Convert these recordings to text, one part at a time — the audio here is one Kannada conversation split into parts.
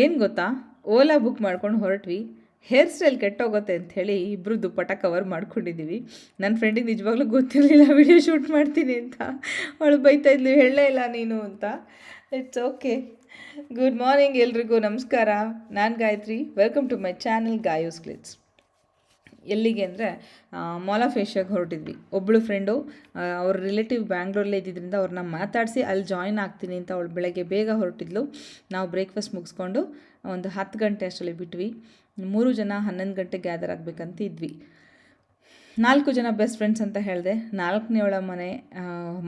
ಏನು ಗೊತ್ತಾ? ಓಲಾ ಬುಕ್ ಮಾಡ್ಕೊಂಡು ಹೊರಟ್ವಿ. ಹೇರ್ ಸ್ಟೈಲ್ ಕೆಟ್ಟೋಗುತ್ತೆ ಅಂಥೇಳಿ ಇಬ್ಬರು ದುಪ್ಪಟ ಕವರ್ ಮಾಡ್ಕೊಂಡಿದ್ದೀವಿ ನನ್ನ ಫ್ರೆಂಡಿಗೆ ನಿಜವಾಗ್ಲೂ ಗೊತ್ತಿರಲಿಲ್ಲ, ವಿಡಿಯೋ ಶೂಟ್ ಮಾಡ್ತೀನಿ ಅಂತ. ಅವಳು ಬೈತಾ ಇದ್ಲು, ಹೇಳಲೇ ಇಲ್ಲ ನೀನು ಅಂತ. ಇಟ್ಸ್ ಓಕೆ ಗುಡ್ ಮಾರ್ನಿಂಗ್ ಎಲ್ರಿಗೂ, ನಮಸ್ಕಾರ. ನಾನು Gayathri. Welcome to my channel Gayos ಕ್ಲಿಟ್ಸ್ ಎಲ್ಲಿಗೆ ಅಂದರೆ ಮಾಲ್ ಆಫ್ ಹೊರಟಿದ್ವಿ. ಒಬ್ಬಳು ಫ್ರೆಂಡು ಅವ್ರ ರಿಲೇಟಿವ್ ಬ್ಯಾಂಗ್ಳೂರಲ್ಲೇ ಇದ್ದಿದ್ದರಿಂದ ಅವ್ರನ್ನ ಮಾತಾಡಿಸಿ, ಅಲ್ಲಿ ಜಾಯ್ನ್ ಆಗ್ತೀನಿ ಅಂತ ಅವಳು ಬೆಳಗ್ಗೆ ಬೇಗ ಹೊರಟಿದ್ಲು. ನಾವು ಬ್ರೇಕ್ಫಾಸ್ಟ್ ಮುಗಿಸ್ಕೊಂಡು ಒಂದು ಹತ್ತು ಗಂಟೆ ಅಷ್ಟರಲ್ಲಿ ಬಿಟ್ವಿ. ಮೂರು ಜನ ಹನ್ನೊಂದು ಗಂಟೆ ಗ್ಯಾದರ್ ಆಗಬೇಕಂತ ಇದ್ವಿ. ನಾಲ್ಕು ಜನ ಬೆಸ್ಟ್ ಫ್ರೆಂಡ್ಸ್ ಅಂತ ಹೇಳಿದೆ. ನಾಲ್ಕನೇವಳ ಮನೆ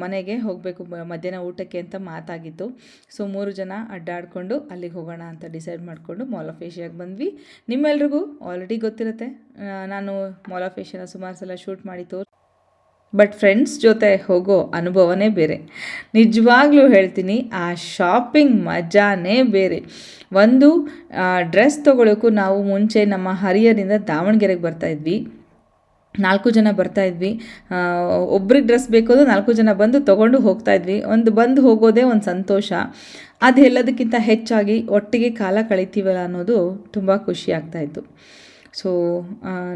ಮನೆಗೆ ಹೋಗಬೇಕು ಮಧ್ಯಾಹ್ನ ಊಟಕ್ಕೆ ಅಂತ ಮಾತಾಗಿತ್ತು ಸೊ ಮೂರು ಜನ ಅಡ್ಡಾಡಿಕೊಂಡು ಅಲ್ಲಿಗೆ ಹೋಗೋಣ ಅಂತ ಡಿಸೈಡ್ ಮಾಡಿಕೊಂಡು ಮಾಲ್ ಆಫ್ ಏಷ್ಯಾಗೆ ಬಂದ್ವಿ. ನಿಮ್ಮೆಲ್ರಿಗೂ ಆಲ್ರೆಡಿ ಗೊತ್ತಿರುತ್ತೆ. ನಾನು ಮಾಲ್ ಆಫ್ ಏಷ್ಯಾನ ಸುಮಾರು ಸಲ ಶೂಟ್ ಮಾಡಿ ತೋರ್ ಬಟ್ ಫ್ರೆಂಡ್ಸ್ ಜೊತೆ ಹೋಗೋ ಅನುಭವನೇ ಬೇರೆ. ನಿಜವಾಗ್ಲೂ ಹೇಳ್ತೀನಿ, ಆ ಶಾಪಿಂಗ್ ಮಜಾನೇ ಬೇರೆ. ಒಂದು ಡ್ರೆಸ್ ತೊಗೊಳಕ್ಕೂ ನಾವು ಮುಂಚೆ ನಮ್ಮ ಹರಿಯರಿಂದ ದಾವಣಗೆರೆಗೆ ಬರ್ತಾಯಿದ್ವಿ ನಾಲ್ಕು ಜನ ಬರ್ತಾ ಇದ್ವಿ. ಒಬ್ರಿಗೆ ಡ್ರೆಸ್ ಬೇಕು ಅಂದ್ರೆ ನಾಲ್ಕು ಜನ ಬಂದು ತೊಗೊಂಡು ಹೋಗ್ತಾ ಇದ್ವಿ. ಒಂದು ಬಂದು ಹೋಗೋದೇ ಒಂದು ಸಂತೋಷ. ಅದೆಲ್ಲದಕ್ಕಿಂತ ಹೆಚ್ಚಾಗಿ ಒಟ್ಟಿಗೆ ಕಾಲ ಕಳಿತೀವಲ್ಲ ಅನ್ನೋದು ತುಂಬ ಖುಷಿ ಆಗ್ತಾಯಿತ್ತು ಸೊ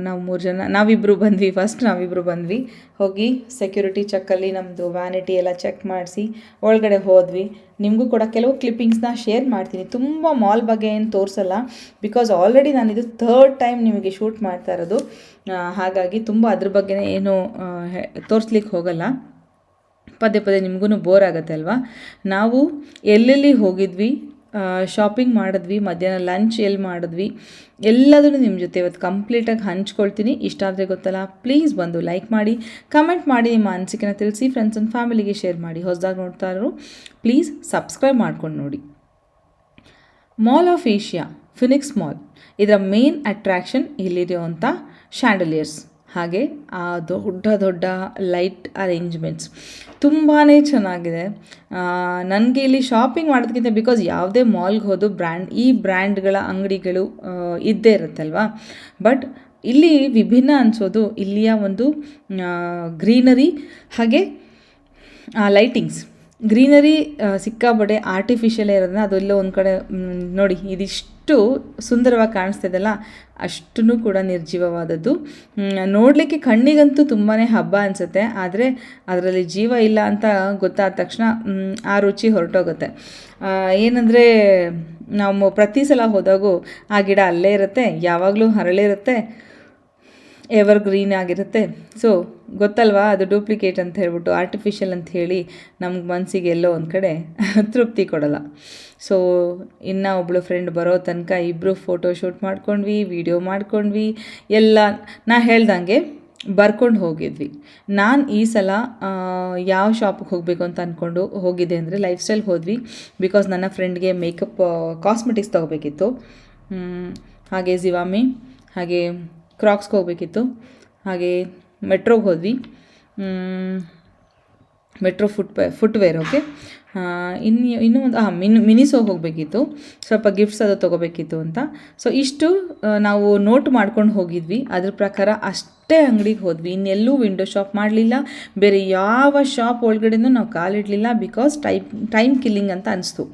ನಾವು ಮೂರು ಜನ ನಾವಿಬ್ಬರು ಬಂದ್ವಿ ಫಸ್ಟ್ ನಾವಿಬ್ಬರು ಬಂದ್ವಿ. ಹೋಗಿ ಸೆಕ್ಯೂರಿಟಿ ಚೆಕ್ಕಲ್ಲಿ ನಮ್ಮದು ವ್ಯಾನಿಟಿ ಎಲ್ಲ ಚೆಕ್ ಮಾಡಿಸಿ, ಒಳಗಡೆ ಹೋದ್ವಿ. ನಿಮಗೂ ಕೂಡ ಕೆಲವು ಕ್ಲಿಪ್ಪಿಂಗ್ಸ್ನ ಶೇರ್ ಮಾಡ್ತೀನಿ. ತುಂಬ ಮಾಲ್ ಬಗ್ಗೆ ಏನು ತೋರಿಸಲ್ಲ ಬಿಕಾಸ್ ಆಲ್ರೆಡಿ ನಾನಿದು ಥರ್ಡ್ ಟೈಮ್ ನಿಮಗೆ ಶೂಟ್ ಮಾಡ್ತಾ ಇರೋದು. ಹಾಗಾಗಿ ತುಂಬ ಅದ್ರ ಬಗ್ಗೆ ಏನು ತೋರಿಸ್ಲಿಕ್ಕೆ ಹೋಗಲ್ಲ. ಪದೇ ಪದೇ ನಿಮಗೂ ಬೋರ್ ಆಗುತ್ತೆ ಅಲ್ವಾ? ನಾವು ಎಲ್ಲೆಲ್ಲಿ ಹೋಗಿದ್ವಿ ಶಾಪಿಂಗ್ ಮಾಡಿದ್ವಿ, ಮಧ್ಯಾಹ್ನ ಲಂಚ್ ಎಲ್ಲಿ ಮಾಡಿದ್ವಿ, ಎಲ್ಲದನ್ನು ನಿಮ್ಮ ಜೊತೆ ಇವತ್ತು ಕಂಪ್ಲೀಟಾಗಿ ಹಂಚ್ಕೊಳ್ತೀನಿ. ಇಷ್ಟ ಆದರೆ ಗೊತ್ತಲ್ಲ ಪ್ಲೀಸ್ ಬಂದು ಲೈಕ್ ಮಾಡಿ ಕಮೆಂಟ್ ಮಾಡಿ, ನಿಮ್ಮ ಅನಿಸಿಕೆನ ತಿಳಿಸಿ ಫ್ರೆಂಡ್ಸ್ ಆ್ಯಂಡ್ ಫ್ಯಾಮಿಲಿಗೆ ಶೇರ್ ಮಾಡಿ. ಹೊಸದಾಗಿ ನೋಡ್ತಾ ಇರೋರು ಪ್ಲೀಸ್ ಸಬ್ಸ್ಕ್ರೈಬ್ ಮಾಡ್ಕೊಂಡು ನೋಡಿ. Mall of Asia Phoenix mall ಇದರ ಮೇನ್ ಅಟ್ರ್ಯಾಕ್ಷನ್ ಇಲ್ಲಿರುವಂಥ ಶ್ಯಾಂಡಲಿಯರ್ಸ್ ಹಾಗೆ ಆ ದೊಡ್ಡ ದೊಡ್ಡ ಲೈಟ್ ಅರೇಂಜ್ಮೆಂಟ್ಸ್. ತುಂಬಾ ಚೆನ್ನಾಗಿದೆ. ನನಗೆ ಇಲ್ಲಿ ಶಾಪಿಂಗ್ ಮಾಡೋದಕ್ಕಿಂತ ಬಿಕಾಸ್ ಯಾವುದೇ ಮಾಲ್ಗೆ ಹೋದು ಬ್ರ್ಯಾಂಡ್ ಈ ಬ್ರ್ಯಾಂಡ್ಗಳ ಅಂಗಡಿಗಳು ಇದ್ದೇ ಇರುತ್ತಲ್ವಾ? ಬಟ್ ಇಲ್ಲಿ ವಿಭಿನ್ನ ಅನಿಸೋದು ಇಲ್ಲಿಯ ಒಂದು ಗ್ರೀನರಿ ಹಾಗೆ ಲೈಟಿಂಗ್ಸ್ ಗ್ರೀನರಿ ಸಿಕ್ಕಾಪಟ್ಟೆ ಆರ್ಟಿಫಿಷಿಯಲೇ ಇರೋದನ್ನ ಅದು ಎಲ್ಲೋ ಒಂದು ಕಡೆ ನೋಡಿ, ಇದಿಷ್ಟು ಸುಂದರವಾಗಿ ಕಾಣಿಸ್ತಿದೆಯಲ್ಲ ಅಷ್ಟೂ ಕೂಡ ನಿರ್ಜೀವವಾದದ್ದು. ನೋಡಲಿಕ್ಕೆ ಕಣ್ಣಿಗಂತೂ ತುಂಬಾ ಹಬ್ಬ ಅನಿಸುತ್ತೆ, ಆದರೆ ಅದರಲ್ಲಿ ಜೀವ ಇಲ್ಲ ಅಂತ ಗೊತ್ತಾದ ತಕ್ಷಣ ಆ ರುಚಿ ಹೊರಟೋಗುತ್ತೆ. ಏನಂದರೆ, ನಾವು ಪ್ರತಿ ಸಲ ಹೋದಾಗೂ ಆ ಗಿಡ ಅಲ್ಲೇ ಇರುತ್ತೆ, ಯಾವಾಗಲೂ ಹರಳಿರುತ್ತೆ ಎವರ್ ಗ್ರೀನ್ ಆಗಿರುತ್ತೆ. ಸೊ ಗೊತ್ತಲ್ವಾ? ಅದು ಡೂಪ್ಲಿಕೇಟ್ ಅಂತ ಹೇಳ್ಬಿಟ್ಟು ಆರ್ಟಿಫಿಷಿಯಲ್ ಅಂತ ಹೇಳಿ ನಮ್ಗೆ ಮನಸ್ಸಿಗೆ ಎಲ್ಲೋ ಒಂದು ಕಡೆ ತೃಪ್ತಿ ಕೊಡಲ್ಲ. ಸೊ ಇನ್ನು ಒಬ್ಬಳು ಫ್ರೆಂಡ್ ಬರೋ ತನಕ ಇಬ್ಬರು ಫೋಟೋ ಶೂಟ್ ಮಾಡ್ಕೊಂಡ್ವಿ ವಿಡಿಯೋ ಮಾಡ್ಕೊಂಡ್ವಿ, ಎಲ್ಲ ನಾ ಹೇಳ್ದಂಗೆ ಬರ್ಕೊಂಡು ಹೋಗಿದ್ವಿ. ನಾನು ಈ ಸಲ ಯಾವ ಶಾಪಿಗೆ ಹೋಗಬೇಕು ಅಂತ ಅಂದ್ಕೊಂಡು ಹೋಗಿದ್ದೆ ಅಂದರೆ ಲೈಫ್ ಸ್ಟೈಲ್ ಹೋದ್ವಿ ಬಿಕಾಸ್ ನನ್ನ ಫ್ರೆಂಡ್ಗೆ ಮೇಕಪ್ ಕಾಸ್ಮೆಟಿಕ್ಸ್ ತೊಗೋಬೇಕಿತ್ತು. ಹಾಗೆ ಜಿವಾಮಿ ಹಾಗೆ ಕ್ರಾಕ್ಸ್ಗೆ ಹೋಗಬೇಕಿತ್ತು. ಹಾಗೆ ಮೆಟ್ರೋಗೆ ಹೋದ್ವಿ. ಮೆಟ್ರೋ ಫುಟ್ ಫುಟ್ವೇರ್ ಓಕೆ ಇನ್ನು, ಇನ್ನೂ ಒಂದು ಹಾಂ ಮಿನ್ ಮಿನಿಸೋಗಿ ಹೋಗಬೇಕಿತ್ತು. ಸ್ವಲ್ಪ ಗಿಫ್ಟ್ಸ್ ಅದು ತೊಗೋಬೇಕಿತ್ತು ಅಂತ. ಸೊ ಇಷ್ಟು ನಾವು ನೋಟ್ ಮಾಡ್ಕೊಂಡು ಹೋಗಿದ್ವಿ. ಅದ್ರ ಪ್ರಕಾರ ಅಷ್ಟೇ ಅಂಗಡಿಗೆ ಹೋದ್ವಿ. ಇನ್ನೆಲ್ಲೂ ವಿಂಡೋ ಶಾಪ್ ಮಾಡಲಿಲ್ಲ. ಬೇರೆ ಯಾವ ಶಾಪ್ ಒಳಗಡೆನೂ ನಾವು ಕಾಲಿಡಲಿಲ್ಲ ಬಿಕಾಸ್ ಟೈಮ್ ಟೈಮ್ ಕಿಲ್ಲಿಂಗ್ ಅಂತ ಅನಿಸ್ತು.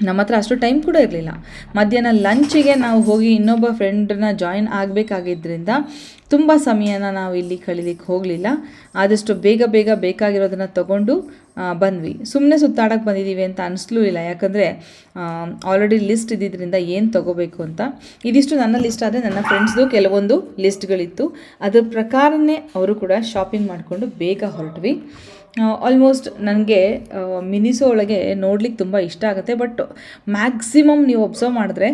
ನಮ್ಮ ಹತ್ರ ಅಷ್ಟು ಟೈಮ್ ಕೂಡ ಇರಲಿಲ್ಲ. ಮಧ್ಯಾಹ್ನ ಲಂಚಿಗೆ ನಾವು ಹೋಗಿ ಇನ್ನೊಬ್ಬ ಫ್ರೆಂಡನ್ನ ಜಾಯಿನ್ ಆಗಬೇಕಾಗಿದ್ದರಿಂದ ತುಂಬ ಸಮಯನ ನಾವು ಇಲ್ಲಿ ಕಳೀಲಿಕ್ಕೆ ಹೋಗಲಿಲ್ಲ. ಆದಷ್ಟು ಬೇಗ ಬೇಗ ಬೇಕಾಗಿರೋದನ್ನು ತಗೊಂಡು ಬಂದ್ವಿ. ಸುಮ್ಮನೆ ಸುತ್ತಾಡಕ್ಕೆ ಬಂದಿದ್ದೀವಿ ಅಂತ ಅನಿಸ್ಲೂ ಇಲ್ಲ. ಯಾಕಂದರೆ ಆಲ್ರೆಡಿ ಲಿಸ್ಟ್ ಇದ್ದಿದ್ದರಿಂದ ಏನು ತೊಗೋಬೇಕು ಅಂತ. ಇದಿಷ್ಟು ನನ್ನ ಲಿಸ್ಟ್ ಆದರೆ ನನ್ನ ಫ್ರೆಂಡ್ಸ್ದು ಕೆಲವೊಂದು ಲಿಸ್ಟ್ಗಳಿತ್ತು ಅದ್ರ ಪ್ರಕಾರನೇ ಅವರು ಕೂಡ ಶಾಪಿಂಗ್ ಮಾಡಿಕೊಂಡು ಬೇಗ ಹೊರಟ್ವಿ. ಆಲ್ಮೋಸ್ಟ್ ನನಗೆ ಮಿನಿಸೋ ಒಳಗೆ ನೋಡ್ಲಿಕ್ಕೆ ತುಂಬ ಇಷ್ಟ ಆಗುತ್ತೆ ಬಟ್ ಮ್ಯಾಕ್ಸಿಮಮ್ ನೀವು ಒಬ್ಸರ್ವ್ ಮಾಡಿದ್ರೆ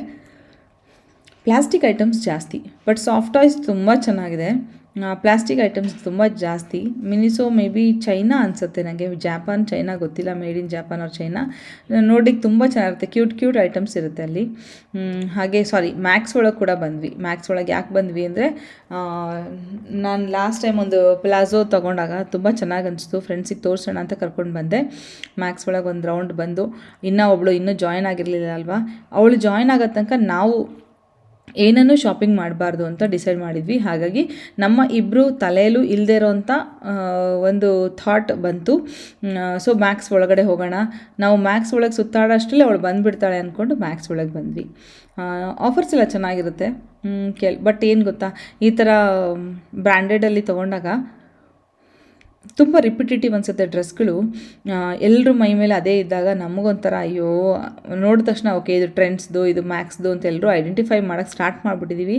ಪ್ಲಾಸ್ಟಿಕ್ ಐಟಮ್ಸ್ ಜಾಸ್ತಿ ಬಟ್ ಸಾಫ್ಟ್ ಟಾಯ್ಸ್ ತುಂಬ ಚೆನ್ನಾಗಿದೆ. ಪ್ಲಾಸ್ಟಿಕ್ ಐಟಮ್ಸ್ ತುಂಬ ಜಾಸ್ತಿ. ಮಿನಿಸೋ ಮೇ ಬಿ ಚೈನಾ ಅನಿಸುತ್ತೆ ನನಗೆ ಜಾಪಾನ್, ಚೈನಾ ಗೊತ್ತಿಲ್ಲ. ಮೇಡ್ ಇನ್ ಜಾಪಾನ್ ಅವ್ರ ಚೈನಾ. ನೋಡ್ಲಿಕ್ಕೆ ತುಂಬ ಚೆನ್ನಾಗಿರುತ್ತೆ. ಕ್ಯೂಟ್ ಕ್ಯೂಟ್ ಐಟಮ್ಸ್ ಇರುತ್ತೆ ಅಲ್ಲಿ. ಹಾಗೆ ಸಾರಿ ಮ್ಯಾಕ್ಸ್ ಒಳಗೆ ಕೂಡ ಬಂದ್ವಿ. ಮ್ಯಾಕ್ಸ್ ಒಳಗೆ ಯಾಕೆ ಬಂದ್ವಿ ಅಂದರೆ ನಾನು ಲಾಸ್ಟ್ ಟೈಮ್ ಒಂದು ಪ್ಲಾಜೋ ತೊಗೊಂಡಾಗ ತುಂಬ ಚೆನ್ನಾಗಿ ಅನಿಸ್ತು. ಫ್ರೆಂಡ್ಸಿಗೆ ತೋರಿಸೋಣ ಅಂತ ಕರ್ಕೊಂಡು ಬಂದೆ. ಮ್ಯಾಕ್ಸ್ ಒಳಗೆ ಒಂದು ರೌಂಡ್ ಬಂದು, ಇನ್ನೂ ಒಬ್ಬಳು ಇನ್ನೂ ಜಾಯ್ನ್ ಆಗಿರಲಿಲ್ಲ ಅಲ್ವಾ? ಅವಳು ಜಾಯ್ನ್ ಆಗೋ ತನಕ ನಾವು ಏನನ್ನು ಶಾಪಿಂಗ್ ಮಾಡಬಾರ್ದು ಅಂತ ಡಿಸೈಡ್ ಮಾಡಿದ್ವಿ. ಹಾಗಾಗಿ ನಮ್ಮ ಇಬ್ಬರು ತಲೆಯಲ್ಲೂ ಇಲ್ಲದೆ ಇರೋವಂಥ ಒಂದು ಥಾಟ್ ಬಂತು. ಸೊ ಮ್ಯಾಕ್ಸ್ ಒಳಗಡೆ ಹೋಗೋಣ. ನಾವು ಮ್ಯಾಕ್ಸ್ ಒಳಗೆ ಸುತ್ತಾಡೋಷ್ಟರಲ್ಲಿ ಅವಳು ಬಂದುಬಿಡ್ತಾಳೆ ಅಂದ್ಕೊಂಡು ಮ್ಯಾಕ್ಸ್ ಒಳಗೆ ಬಂದ್ವಿ. ಆಫರ್ಸ್ ಎಲ್ಲ ಚೆನ್ನಾಗಿರುತ್ತೆ. ಕೆಲ್ ಬಟ್ ಏನು ಗೊತ್ತಾ? ಈ ಥರ ಬ್ರ್ಯಾಂಡೆಡಲ್ಲಿ ತೊಗೊಂಡಾಗ ತುಂಬ ರಿಪಿಟೇಟಿವ್ ಅನಿಸುತ್ತೆ ಡ್ರೆಸ್ಗಳು ಎಲ್ಲರೂ ಮೈ ಮೇಲೆ ಅದೇ ಇದ್ದಾಗ ನಮಗೊಂಥರ ಅಯ್ಯೋ, ನೋಡಿದ ತಕ್ಷಣ ಓಕೆ ಇದು ಟ್ರೆಂಡ್ಸ್ದು ಇದು ಮ್ಯಾಕ್ಸ್ದು ಅಂತ ಎಲ್ಲರೂ ಐಡೆಂಟಿಫೈ ಮಾಡೋಕ್ಕೆ ಸ್ಟಾರ್ಟ್ ಮಾಡಿಬಿಟ್ಟಿದ್ದೀವಿ